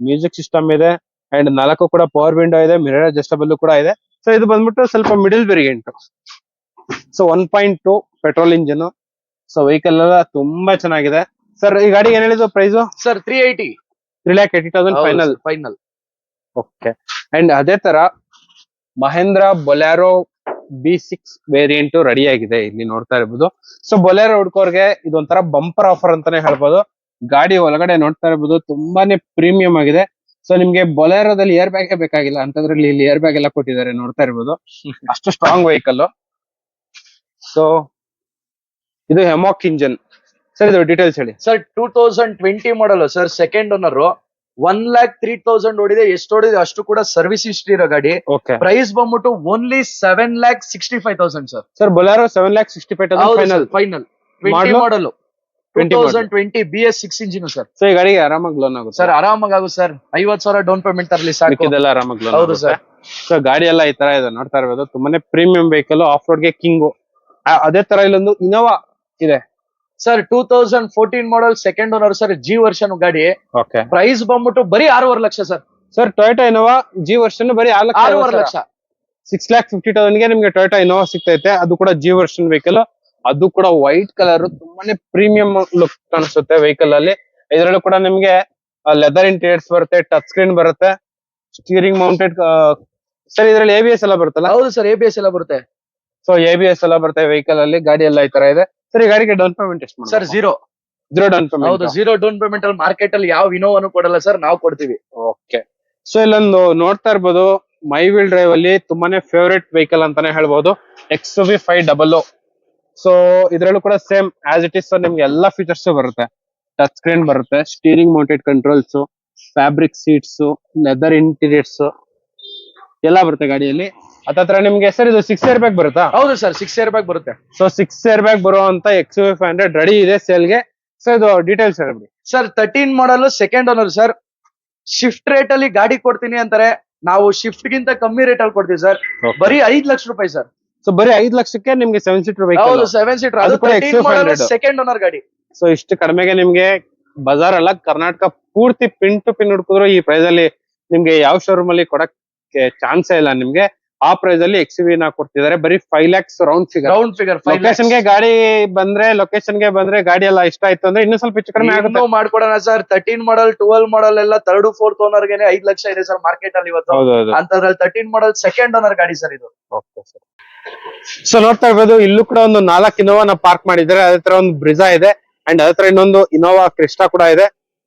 ಮ್ಯೂಸಿಕ್ ಸಿಸ್ಟಮ್ ಇದೆ ಅಂಡ್ ನಾಲ್ಕು ಕೂಡ ಪವರ್ ವಿಂಡೋ ಇದೆ ಮಿರರ್ ಅಡ್ಜಸ್ಟಬಲ್ ಕೂಡ ಇದೆ. ಸೊ ಇದು ಬಂದ್ಬಿಟ್ಟು ಸ್ವಲ್ಪ middle variant so one point two petrol engine so vehicle ಎಲ್ಲ ತುಂಬಾ ಚೆನ್ನಾಗಿದೆ. ಸರ್ ಈ ಗಾಡಿಗೆ ಏನ್ ಹೇಳಿದ್ರು price sir three eighty three lakh eighty thousand final final okay and ಅದೇ ತರ Mahindra Bolero B six variant ready ಆಗಿದೆ. ಇಲ್ಲಿ ನೋಡ್ತಾ ಇರ್ಬೋದು. ಸೊ ಬೊಲೆರೋ ಹುಡ್ಕೋರ್ಗೆ ಇದೊಂಥರ ಬಂಪರ್ ಆಫರ್ ಅಂತಾನೆ ಹೇಳ್ಬೋದು. ಗಾಡಿ ಒಳಗಡೆ ನೋಡ್ತಾ ಇರ್ಬೋದು. ತುಂಬಾನೇ ಪ್ರೀಮಿಯಂ ಆಗಿದೆ. ಸೊ ನಿಮ್ಗೆ ಬೊಲೆರೋದಲ್ಲಿ ಏರ್ ಬ್ಯಾಗ್ ಬೇಕಾಗಿಲ್ಲ. ಅಂತದ್ರಲ್ಲಿ ಇಲ್ಲಿ ಏರ್ ಬ್ಯಾಗ್ ಎಲ್ಲ ಕೊಟ್ಟಿದ್ದಾರೆ. ನೋಡ್ತಾ ಇರ್ಬೋದು. ಅಷ್ಟು ಸ್ಟ್ರಾಂಗ್ ವೆಹಿಕಲ್ ಸೊ ಇದು ಹೆಮಾಕ್ ಇಂಜನ್ ಸರ್ ಇದು ಡೀಟೇಲ್ಸ್ ಹೇಳಿ. Sir two thousand twenty model sir second owner one lakh three thousand ಓಡಿದೆ ಎಷ್ಟು ಓಡಿದೆ ಅಷ್ಟು ಕೂಡ ಸರ್ವಿಸ್ ಹಿಸ್ಟ್ರಿ ಇರೋ ಗಾಡಿ. ಓಕೆ ಪ್ರೈಸ್ ಬಂದ್ಬಿಟ್ಟು only seven lakh sixty five thousand sir sir Bolero seven lakh sixty five final final twenty? Model thousand twenty B S six engine sir. So ಈ ಗಾಡಿಗೆ ಆರಾಮಾಗಿ ಲೋನ್ ಆಗುತ್ತೆ. ಸರ್ ಆರಾಮಾಗಿ ಆಗುತ್ತೆ sir. ಐವತ್ ಸಾವಿರ ಡೌನ್ ಪೇಮೆಂಟ್ ತರಲಿ ಸಾಕು. ಇದೆಲ್ಲ ಆರಾಮಾಗಿ ಲೋನ್ ಹೌದು ಸರ್. ಸೊ ಗಾಡಿ ಎಲ್ಲ ಈ ತರ ಇದೆ ನೋಡ್ತಾ ಇರ್ಬೋದು. ತುಂಬಾನೇ ಪ್ರೀಮಿಯಂ ವೆಹಿಕಲ್ ಆಫ್ ರೋಡ್ಗೆ ಕಿಂಗು ಅದೇ ತರ ಇಲ್ಲೊಂದು ಇನೋವಾ ಇದೆ. Sir two thousand fourteen model second owner sir G version ಗಾಡಿ. ಓಕೆ ಪ್ರೈಸ್ ಬಂದ್ಬಿಟ್ಟು ಬರೀ ಆರೂವರೆ lakh sir. Sir Toyota Innova G version ಬರೀ ಆರು ಆರೂವರೆ ಲಕ್ಷ. ಸಿಕ್ಸ್ ಲ್ಯಾಕ್ ಫಿಫ್ಟಿ ತೌಸಂಡ್ಗೆ ನಿಮ್ಗೆ ಟೊಯೋಟಾ ಇನೋವಾ ಸಿಗ್ತೈತೆ. ಅದು ಕೂಡ ಜಿ ವರ್ಷನ್ ವೆಹಿಕಲ್ ಅದು ಕೂಡ ವೈಟ್ ಕಲರ್ ತುಂಬಾನೇ ಪ್ರೀಮಿಯಂ ಲುಕ್ ಕಾಣಿಸುತ್ತೆ ವೆಹಿಕಲ್ ಅಲ್ಲಿ. ಇದರಲ್ಲೂ ಕೂಡ ನಿಮ್ಗೆ ಲೆದರ್ ಇಂಟೀರಿಯರ್ಸ್ ಬರುತ್ತೆ ಟಚ್ ಸ್ಕ್ರೀನ್ ಬರುತ್ತೆ ಸ್ಟೀರಿಂಗ್ ಮೌಂಟೆಡ್ ಸರ್ ಇದ್ರಲ್ಲಿ ಎ ಬಿ ಎಸ್ ಎಲ್ಲ ಬರುತ್ತಲ್ಲ? ಹೌದು ಸರ್ ಎ ಬಿ ಎಸ್ ಎಲ್ಲ ಬರುತ್ತೆ. ಸೊ ಎ ಬಿ ಎಸ್ ಎಲ್ಲ ಬರುತ್ತೆ ವೆಹಿಕಲ್ ಅಲ್ಲಿ ಗಾಡಿ ಎಲ್ಲ ಈ ತರ ಇದೆ. ಸರ್ ಈ ಗಾಡಿಗೆ ಡೌನ್ ಪೇಮೆಂಟ್ ಎಷ್ಟು sir zero zero down payment ಹೌದು ಜೀರೋ ಡೌನ್ ಪೇಮೆಂಟ್ ಅಲ್ಲಿ ಮಾರ್ಕೆಟ್ ಅಲ್ಲಿ ಯಾವ ಇನೋವನ್ನು ಕೊಡಲ್ಲ ಸರ್ ನಾವು ಕೊಡ್ತೀವಿ. ಓಕೆ ಸೊ ಇಲ್ಲೊಂದು ನೋಡ್ತಾ ಇರ್ಬೋದು ಮೈ ವೀಲ್ ಡ್ರೈವ್ ಅಲ್ಲಿ ತುಂಬಾನೇ ಫೇವ್ರೇಟ್ ವೆಹಿಕಲ್ ಅಂತಾನೆ ಹೇಳ್ಬೋದು X V five double so ಇದ್ರಲ್ಲೂ ಕೂಡ ಸೇಮ್ ಆಸ್ ಇಟ್ ಇಸ್ ನಿಮ್ಗೆ ಎಲ್ಲಾ ಫೀಚರ್ಸ್ ಬರುತ್ತೆ. ಟಚ್ ಸ್ಕ್ರೀನ್ ಬರುತ್ತೆ steering mounted controls fabric seats leather interiors ಎಲ್ಲ ಬರುತ್ತೆ ಗಾಡಿಯಲ್ಲಿ. ಹತ್ತತ್ರ ನಿಮ್ಗೆ ಸರ್ ಇದು ಸಿಕ್ಸ್ ಇಯರ್ ಬ್ಯಾಗ್ ಬರುತ್ತಾ? ಹೌದು ಸರ್ ಸಿಕ್ಸ್ ಇಯರ್ ಬ್ಯಾಗ್ ಬರುತ್ತೆ. ಸೊ ಸಿಕ್ಸ್ ಇಯರ್ ಬ್ಯಾಗ್ ಬರುವಂತ X U five hundred ready ಇದೆ ಸೇಲ್ಗೆ ಸೊ ಇದು ಡೀಟೇಲ್ಸ್ ಹೇಳ್ಬಿಡಿ sir thirteen model second owner sir shift rate ಅಲ್ಲಿ ಗಾಡಿ ಕೊಡ್ತೀನಿ ಅಂತಾರೆ. ನಾವು ಶಿಫ್ಟ್ ಗಿಂತ ಕಮ್ಮಿ ರೇಟ್ ಅಲ್ಲಿ ಕೊಡ್ತೀವಿ ಸರ್ ಬರೀ ಐದ್ ಲಕ್ಷ ರೂಪಾಯಿ ಸರ್ ಸೊ ಬರೀ ಐದ್ ಲಕ್ಷಕ್ಕೆ ನಿಮ್ಗೆ ಸೆವೆನ್ ಸೀಟರ್ ಹೌದು ಸೆವೆನ್ ಸೀಟರ್ ಅದು ಅದು ಕೂಡ thirteen model XF100. Second owner ಗಾಡಿ. ಸೊ ಇಷ್ಟು ಕಡಿಮೆಗೆ ನಿಮ್ಗೆ ಬಜಾರ್ ಅಲ್ಲ ಕರ್ನಾಟಕ ಪೂರ್ತಿ ಪಿನ್ ಟು ಪಿನ್ ಹುಡುಕಿದ್ರು ಈ ಪ್ರೈಸ್ ಅಲ್ಲಿ ನಿಮ್ಗೆ ಯಾವ ಶೋರೂಮ್ ಅಲ್ಲಿ ಕೊಡಕ್ಕೆ ಚಾನ್ಸೇ ಇಲ್ಲ ನಿಮ್ಗೆ. ಆ ಪ್ರೈಸ್ ಅಲ್ಲಿ ಎಕ್ಸ್ ವಿ ನ ಕೊಡ್ತಿದ್ದಾರೆ. ಬರೀ five lakhs round figure round figure ಲೊಕೇಶನ್ಗೆ ಗಾಡಿ ಬಂದ್ರೆ ಲೊಕೇಶನ್ಗೆ ಬಂದ್ರೆ ಗಾಡಿ ಎಲ್ಲ ಇಷ್ಟ ಆಯ್ತು ಅಂದ್ರೆ ಇನ್ನೂ ಸ್ವಲ್ಪ ಹೆಚ್ಚು ಕಡಿಮೆ ಆಗುತ್ತೆ. ಮಾಡ್ಕೊಡೋಣ sir. Thirteen model twelve model ಎಲ್ಲ ತರ್ಡ್ ಫೋರ್ತ್ ಓನರ್ಗೆ ಐದ್ ಲಕ್ಷ ಇದೆ ಸರ್ ಮಾರ್ಕೆಟ್ ಅಲ್ಲಿ ಇವತ್ತು. ಅಂತದ್ರಲ್ಲಿ ತರ್ಟೀನ್ ಮಾಡಲ್ ಸೆಕೆಂಡ್ ಓನರ್ ಗಾಡಿ ಸರ್ ಇದು. ಸರ್ ಸೊ ನೋಡ್ತಾ ಇರ್ಬೋದು ಇಲ್ಲೂ ಕೂಡ ಒಂದು ನಾಲ್ಕು ಇನೋವಾ ಪಾರ್ಕ್ ಮಾಡಿದ್ದಾರೆ. ಅದೇ ತರ ಒಂದು ಬ್ರಿಜಾ ಇದೆ. ಅಂಡ್ ಅದೇ ತರ ಇನ್ನೊಂದು ಇನೋವಾ ಕ್ರಿಸ್ಟಾ ಕೂಡ ಇದೆ.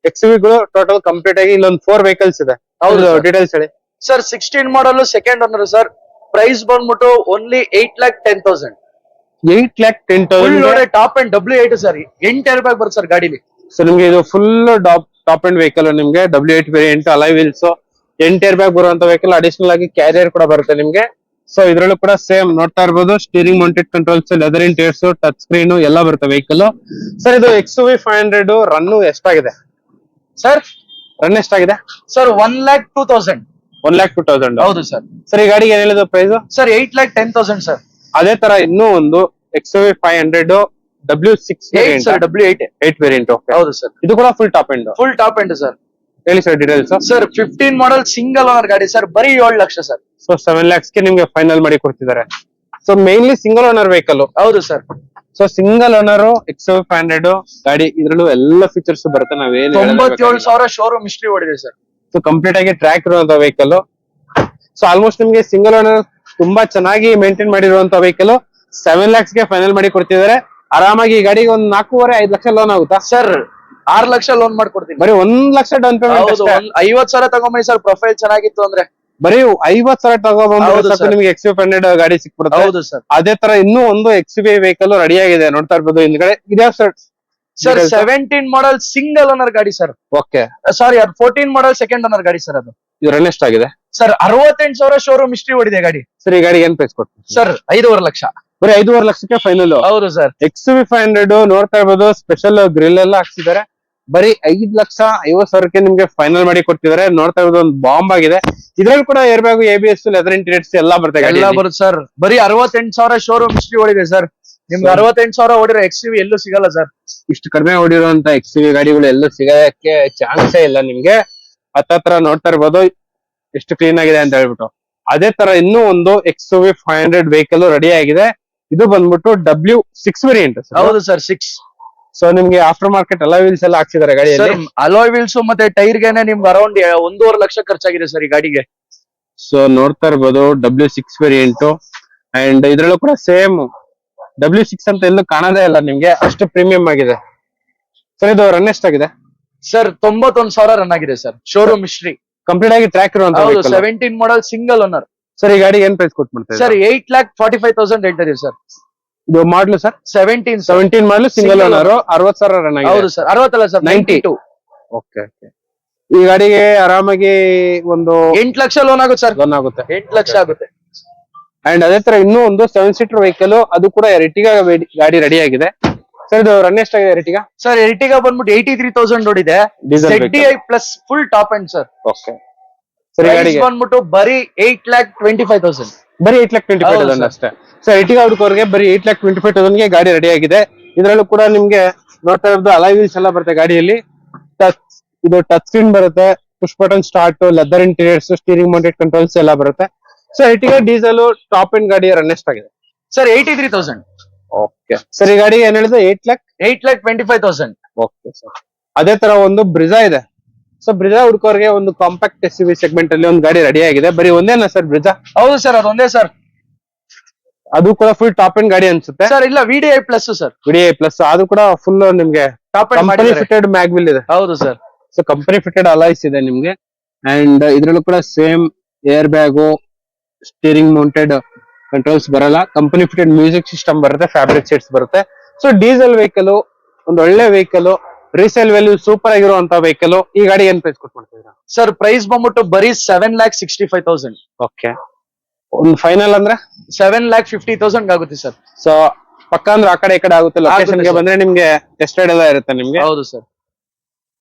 ಎಕ್ಸ್ಗಳು ಟೋಟಲ್ ಕಂಪ್ಲೀಟ್ ಆಗಿ ಇಲ್ಲೊಂದು ಫೋರ್ ವೆಹಿಕಲ್ಸ್ ಇದೆ. ಹೌದು ಡೀಟೇಲ್ಸ್ ಹೇಳಿ. Sir sixteen model second owner sir price ಬಂದ್ಬಿಟ್ಟು only eight lakh ten thousand eight lakh ten thousand top end W eight sir ಎಂಟು ಏರ್ ಬ್ಯಾಗ್ ಬರುತ್ತೆ ಸರ್ ಗಾಡಿಲಿ. ಸೊ ನಿಮ್ಗೆ ಇದು full top top end vehicle ನಿಮ್ಗೆ W eight variant alloy wheels ಎಂಟ್ air bag ಬರುವಂತ vehicle additional ಆಗಿ carrier ಕೂಡ ಬರುತ್ತೆ ನಿಮ್ಗೆ. ಸೊ ಇದ್ರಲ್ಲೂ ಕೂಡ ಸೇಮ್ ನೋಡ್ತಾ ಇರ್ಬೋದು. Steering mounted controls leather interiors touch screen ಎಲ್ಲ ಬರುತ್ತೆ ವೆಹಿಕಲ್ ಸರ್ ಇದು X V five hundred run ಎಷ್ಟಾಗಿದೆ? ಸರ್ ರನ್ ಎಷ್ಟಾಗಿದೆ? Sir one lakh two thousand one lakh two thousand ಹೌದು ಸರ್. ಸರ್ ಈ ಗಾಡಿಗೆ ಏನ್ ಹೇಳಿದ್ರು price sir eight lakh ten thousand sir. ಅದೇ ತರ ಇನ್ನೂ ಒಂದು X V five hundred W six sir W eight eight variant okay ಹೌದು ಸರ್. ಇದು ಕೂಡ full top end full top end sir. ಹೇಳಿ sir details sir fifteen model single owner ಗಾಡಿ sir ಬರೀ ಏಳು ಲಕ್ಷ ಸರ್. ಸೊ ಸೆವೆನ್ ಲ್ಯಾಕ್ಸ್ಗೆ ನಿಮ್ಗೆ ಫೈನಲ್ ಮಾಡಿ ಕೊಡ್ತಿದ್ದಾರೆ. So mainly single owner vehicle ಹೌದು sir. So single owner X five hundred ಗಾಡಿ ಇದ್ರಲ್ಲೂ ಎಲ್ಲ ಫೀಚರ್ಸ್ ಬರುತ್ತೆ ನಾವೇನು ತೊಂಬತ್ತೇಳು ಸಾವಿರ ಶೋರೂಮ್ ಹಿಸ್ಟ್ರಿ ಹೊಡಿದ್ರಿ ಸರ್. ಸೊ ಕಂಪ್ಲೀಟ್ ಆಗಿ ಟ್ರ್ಯಾಕ್ ಇರುವಂತ ವೆಹಿಕಲ್ ಸೊ ಆಲ್ಮೋಸ್ಟ್ ನಿಮ್ಗೆ ಸಿಂಗಲ್ ಓನರ್ ತುಂಬಾ ಚೆನ್ನಾಗಿ ಮೇಂಟೈನ್ ಮಾಡಿರುವಂತ ವೆಹಿಕಲ್ ಸೆವೆನ್ ಲ್ಯಾಕ್ಸ್ಗೆ ಫೈನಲ್ ಮಾಡಿ ಕೊಡ್ತಿದ್ದಾರೆ. ಆರಾಮಾಗಿ ಈ ಗಾಡಿಗೆ ಒಂದ್ ನಾಲ್ಕೂವರೆ ಐದು ಲಕ್ಷ ಲೋನ್ ಆಗುತ್ತಾ? ಸರ್ ಆರ್ ಲಕ್ಷ ಲೋನ್ ಮಾಡ್ಕೊಡ್ತೀನಿ. ಬರೀ ಒಂದ್ ಲಕ್ಷ ಡೌನ್ ಪೇಮೆಂಟ್ ಐವತ್ ಸಾವಿರ ತಗೊಂಬಿ ಸರ್ ಪ್ರೊಫೈಲ್ ಚೆನ್ನಾಗಿತ್ತು ಅಂದ್ರೆ. ಬರೀ ಐವತ್ ಸಾವಿರ sir. ನಿಮ್ಗೆ ಎಕ್ಸ್ ಹಂಡ್ರೆಡ್ ಗಾಡಿ ಸಿಕ್ಬಿಡುತ್ತೆ. ಹೌದು ಸರ್ ಅದೇ ತರ ಇನ್ನೂ ಒಂದು ಎಕ್ಸ್ ಬಿ ವೆಹಿಕಲ್ ರೆಡಿ ಆಗಿದೆ ನೋಡ್ತಾ ಇರ್ಬೋದು ಹಿಂದ್ಗಡೆ. ಇದೇ sir sir seventeen model single owner ಗಾಡಿ ಸರ್ ಓಕೆ ಸಾರಿ ಅದು ಫೋರ್ಟೀನ್ ಮಾಡಲ್ ಸೆಕೆಂಡ್ ಓನರ್ ಗಾಡಿ ಸರ್ ಅದು. ಇದು ರನ್ ಎಷ್ಟಾಗಿದೆ? ಸರ್ ಅರವತ್ತೆಂಟು ಸಾವಿರ ಶೋರೂಮ್ ಇಸ್ಟ್ರಿ ಓಡಿದೆ ಗಾಡಿ. ಸರ್ ಈ ಗಾಡಿ ಏನ್ ಪ್ರೈಸ್ ಕೊಡ್ತೀವಿ ಸರ್ ಐದೂವರೆ ಲಕ್ಷ. ಬರೀ ಐದೂವರೆ ಲಕ್ಷಕ್ಕೆ ಫೈನಲ್ ಹೌದು sir X V five hundred ನೋಡ್ತಾ ಇರ್ಬೋದು ಸ್ಪೆಷಲ್ ಗ್ರಿಲ್ ಎಲ್ಲ ಹಾಕ್ಸಿದ್ದಾರೆ. ಬರೀ ಐದ್ ಲಕ್ಷ ಐವತ್ ಸಾವಿರಕ್ಕೆ ನಿಮ್ಗೆ ಫೈನಲ್ ಮಾಡಿ ಕೊಡ್ತಿದ್ದಾರೆ. ನೋಡ್ತಾ ಇರೋದು ಒಂದು ಬಾಂಬ್ ಆಗಿದೆ. ಇದ್ರಲ್ಲಿ ಕೂಡ air bag A B S leather interiors ಎಲ್ಲ ಬರುತ್ತೆ ಎಲ್ಲ. ಬರುತ್ತೆ ಸರ್ ಬರೀ ಅರವತ್ತೆಂಟು ಸಾವಿರ ಶೋರೂಮ್ ಇಸ್ಟ್ರಿ ಓಡಿದೆ ಸರ್ ನಿಮ್ಗೆ. ಅರವತ್ತೆಂಟು ಸಾವಿರ ಓಡಿರೋ ಎಕ್ಸ್ ಯು ಎಲ್ಲೂ ಸಿಗಲ್ಲ ಸರ್ ಇಷ್ಟು ಕಡಿಮೆ ಓಡಿರುವಂತ ಎಕ್ಸ್ ವಿ ಗಾಡಿಗಳು ಎಲ್ಲೂ ಸಿಗೋದಕ್ಕೆ ಚಾನ್ಸೇ ಇಲ್ಲ ನಿಮ್ಗೆ. ಹತ್ತತ್ರ ನೋಡ್ತಾ ಇರ್ಬೋದು. ಎಷ್ಟು ಕ್ಲೀನ್ ಆಗಿದೆ ಅಂತ ಹೇಳ್ಬಿಟ್ಟು. ಅದೇ ತರ ಇನ್ನೂ ಒಂದು X V five hundred vehicle ready ಆಗಿದೆ. ಇದು ಬಂದ್ಬಿಟ್ಟು ಡಬ್ಲ್ಯೂ ಸಿಕ್ಸ್ ವೇರಿಯಂಟ್ ಹೌದು ಸರ್ ಸಿಕ್ಸ್ ಸೊ ನಿಮ್ಗೆ ಆಫ್ಟರ್ ಮಾರ್ಕೆಟ್ ಅಲೋ ವೀಲ್ಸ್ ಎಲ್ಲ ಹಾಕ್ಸಿದ್ದಾರೆ ಗಾಡಿ ಗಾಡಿಯಲ್ಲಿ ಅಲಾಯ್ ವೀಲ್ಸ್ ಮತ್ತೆ ಟೈರ್ ಗೆನೆ ನಿಮ್ಗೆ ಅರೌಂಡ್ ಒಂದೂವರೆ ಲಕ್ಷ ಖರ್ಚಾಗಿದೆ ಸರ್ ಈ ಗಾಡಿಗೆ. ಸೊ ನೋಡ್ತಾ ಇರ್ಬೋದು ಡಬ್ಲ್ಯೂ ಸಿಕ್ಸ್ ವೇರಿಯಂಟ್ ಅಂಡ್ ಇದ್ರಲ್ಲೂ ಕೂಡ ಸೇಮ್ ಡಬ್ಲ್ಯೂ ಸಿಕ್ಸ್ ಅಂತ ಎಲ್ಲೂ ಕಾಣೋದೇ ಇಲ್ಲ ನಿಮ್ಗೆ. ಅಷ್ಟು ಪ್ರೀಮಿಯಂ ಆಗಿದೆ. ಸರ್ ಇದು ರನ್ ಎಷ್ಟಾಗಿದೆ ಸರ್ ತೊಂಬತ್ತೊಂದು ಸಾವಿರ ರನ್ ಆಗಿದೆ ಸರ್ ಶೋರೂಮ್ ಹಿಸ್ಟ್ರಿ ಕಂಪ್ಲೀಟ್ ಆಗಿ ಟ್ರ್ಯಾಕ್ ಇರುವಂತ ಹೌದು seventeen model single owner sir ಈ ಗಾಡಿ ಏನ್ ಪ್ರೈಸ್ ಕೊಟ್ಬಿಡ್ತಾರೆ sir eight lakh forty five thousand ಹೇಳ್ತಾ ಇದೀವಿ ಸರ್ ಇದು model sir seventeen seventeen model single owner ಅರವತ್ ಸಾವಿರ ರನ್ ಹೌದು ಆಗಿದೆ sir ಅರವತ್ತಲ್ಲ sir 90. Ninety two okay okay ಈ ಗಾಡಿಗೆ ಆರಾಮಾಗಿ ಒಂದು ಎಂಟ್ ಲಕ್ಷ ಲೋನ್ ಆಗುತ್ತೆ ಸರ್ ಲೋನ್ ಆಗುತ್ತೆ. ಎಂಟ್ ಲಕ್ಷ ಆಗುತ್ತೆ. ಅಂಡ್ ಅದೇ ತರ ಇನ್ನೂ ಒಂದು ಸೆವೆನ್ ಸೀಟರ್ ವೆಹಿಕಲ್ ಅದು ಕೂಡ ಎರ್ಟಿಗಾ ಗಾಡಿ ರೆಡಿ ಆಗಿದೆ. ಸರ್ ಇದು ರನ್ ಎಷ್ಟಾಗಿದೆ ಎರ್ಟಿಗಾ ಸರ್ ಎರ್ಟಿಗಾ ಬಂದ್ಬಿಟ್ಟು ಏಯ್ಟಿ ತ್ರೀ ತೌಸಂಡ್ ನೋಡಿದೆ I plus full top end sir okay ಸರಿ ಗಾಡಿಗೆ? ಬಂದ್ಬಿಟ್ಟು ಬರೀ eight lakh twenty five thousand ಬರೀ eight lakh twenty five thousand. ಅಷ್ಟೇ. ಸರ್ ಎರ್ಟಿಗಾ ಹುಡುಕೋರ್ಗೆ ಬರೀ ಏಟ್ ಲ್ಯಾಕ್ ಟ್ವೆಂಟಿ ಫೈವ್ ತೌಸಂಡ್ಗೆ ಗಾಡಿ ರೆಡಿ ಆಗಿದೆ. ಇದರಲ್ಲೂ ಕೂಡ ನಿಮ್ಗೆ ನೋಡ್ತಾ ಇರೋದು ಅಲೈ ವೀಲ್ಸ್ ಎಲ್ಲ ಬರುತ್ತೆ ಗಾಡಿಯಲ್ಲಿ. ಟಚ್ ಇದು ಟಚ್ ಸ್ಕ್ರೀನ್ ಬರುತ್ತೆ. Push button start leather interiors steering mounted controls ಎಲ್ಲ ಬರುತ್ತೆ. So Ertiga diesel top end ಗಾಡಿ ರನ್ ಎಷ್ಟಾಗಿದೆ sir eighty three thousand okay sir ಈ ಗಾಡಿ ಏನ್ ಹೇಳಿದ್ರೆ eight lakh eight lakh twenty five thousand okay sir ಅದೇ ತರ ಒಂದು ಬ್ರಿಜಾ ಇದೆ. ಸೊ ಬ್ರಿಜಾ ಹುಡ್ಕೋರ್ಗೆ ಒಂದು ಕಾಂಪ್ಯಾಕ್ಟ್ ಎಸ್ ವಿ ಸೆಗ್ಮೆಂಟ್ ಅಲ್ಲಿ ಒಂದು ಗಾಡಿ ರೆಡಿ ಆಗಿದೆ. ಬರೀ ಒಂದೇನಾ ಸರ್ ಬ್ರಿಜಾ? ಹೌದು ಸರ್ ಅದೊಂದೇ ಸರ್ ಅದು ಕೂಡ ಫುಲ್ ಟಾಪ್ ಎಂಡ್ ಗಾಡಿ ಅನ್ಸುತ್ತೆ. ಸರ್ ಇಲ್ಲ V D I plus sir ಬಿಡಿ ಪ್ಲಸ್ ಅದು ಕೂಡ ಫುಲ್ ನಿಮ್ಗೆ ಟಾಪ್ ಕಂಪನಿ ಫಿಟೆಡ್ ಮ್ಯಾಗ್ವಿಲ್ ಇದೆ. ಹೌದು sir so company fitted alloys ಇದೆ ನಿಮ್ಗೆ. ಅಂಡ್ ಇದ್ರಲ್ಲೂ ಕೂಡ same air bag steering mounted controls ಬರಲ್ಲ. ಕಂಪನಿ ಫಿಟೆಡ್ ಮ್ಯೂಸಿಕ್ ಸಿಸ್ಟಮ್ ಬರುತ್ತೆ ಫ್ಯಾಬ್ರಿಕ್ ಸೀಟ್ಸ್ ಬರುತ್ತೆ. ಸೊ ಡೀಸೆಲ್ ವೆಹಿಕಲ್ ಒಂದು ಒಳ್ಳೆ ವೆಹಿಕಲ್ ರೀಸೇಲ್ ವ್ಯಾಲ್ಯೂ ಸೂಪರ್ ಆಗಿರುವಂತ ವೆಹಿಕಲ್ ಈ ಗಾಡಿ ಏನ್ ಪ್ರೈಸ್ ಕೊಟ್ಟು ಮಾಡ್ತಿದ್ದೀರಾ? ಸರ್ ಪ್ರೈಸ್ ಬಂದ್ಬಿಟ್ಟು ಬರೀ seven lakh sixty five thousand okay ಒಂದು ಫೈನಲ್ ಅಂದ್ರೆ? ಸೆವೆನ್ ಲ್ಯಾಕ್ ಫಿಫ್ಟಿ ತೌಸಂಡ್ ಆಗುತ್ತೆ ಸರ್ ಸೊ ಪಕ್ಕ ಅಂದ್ರೆ ಆ ಕಡೆ ಈ ಕಡೆ ಆಗುತ್ತೆ ಲೊಕೇಶನ್ಗೆ. ಬಂದ್ರೆ ನಿಮ್ಗೆ ಟೆಸ್ಟೆಡ್ ಎಲ್ಲ ಇರುತ್ತೆ ನಿಮ್ಗೆ. ಹೌದು ಸರ್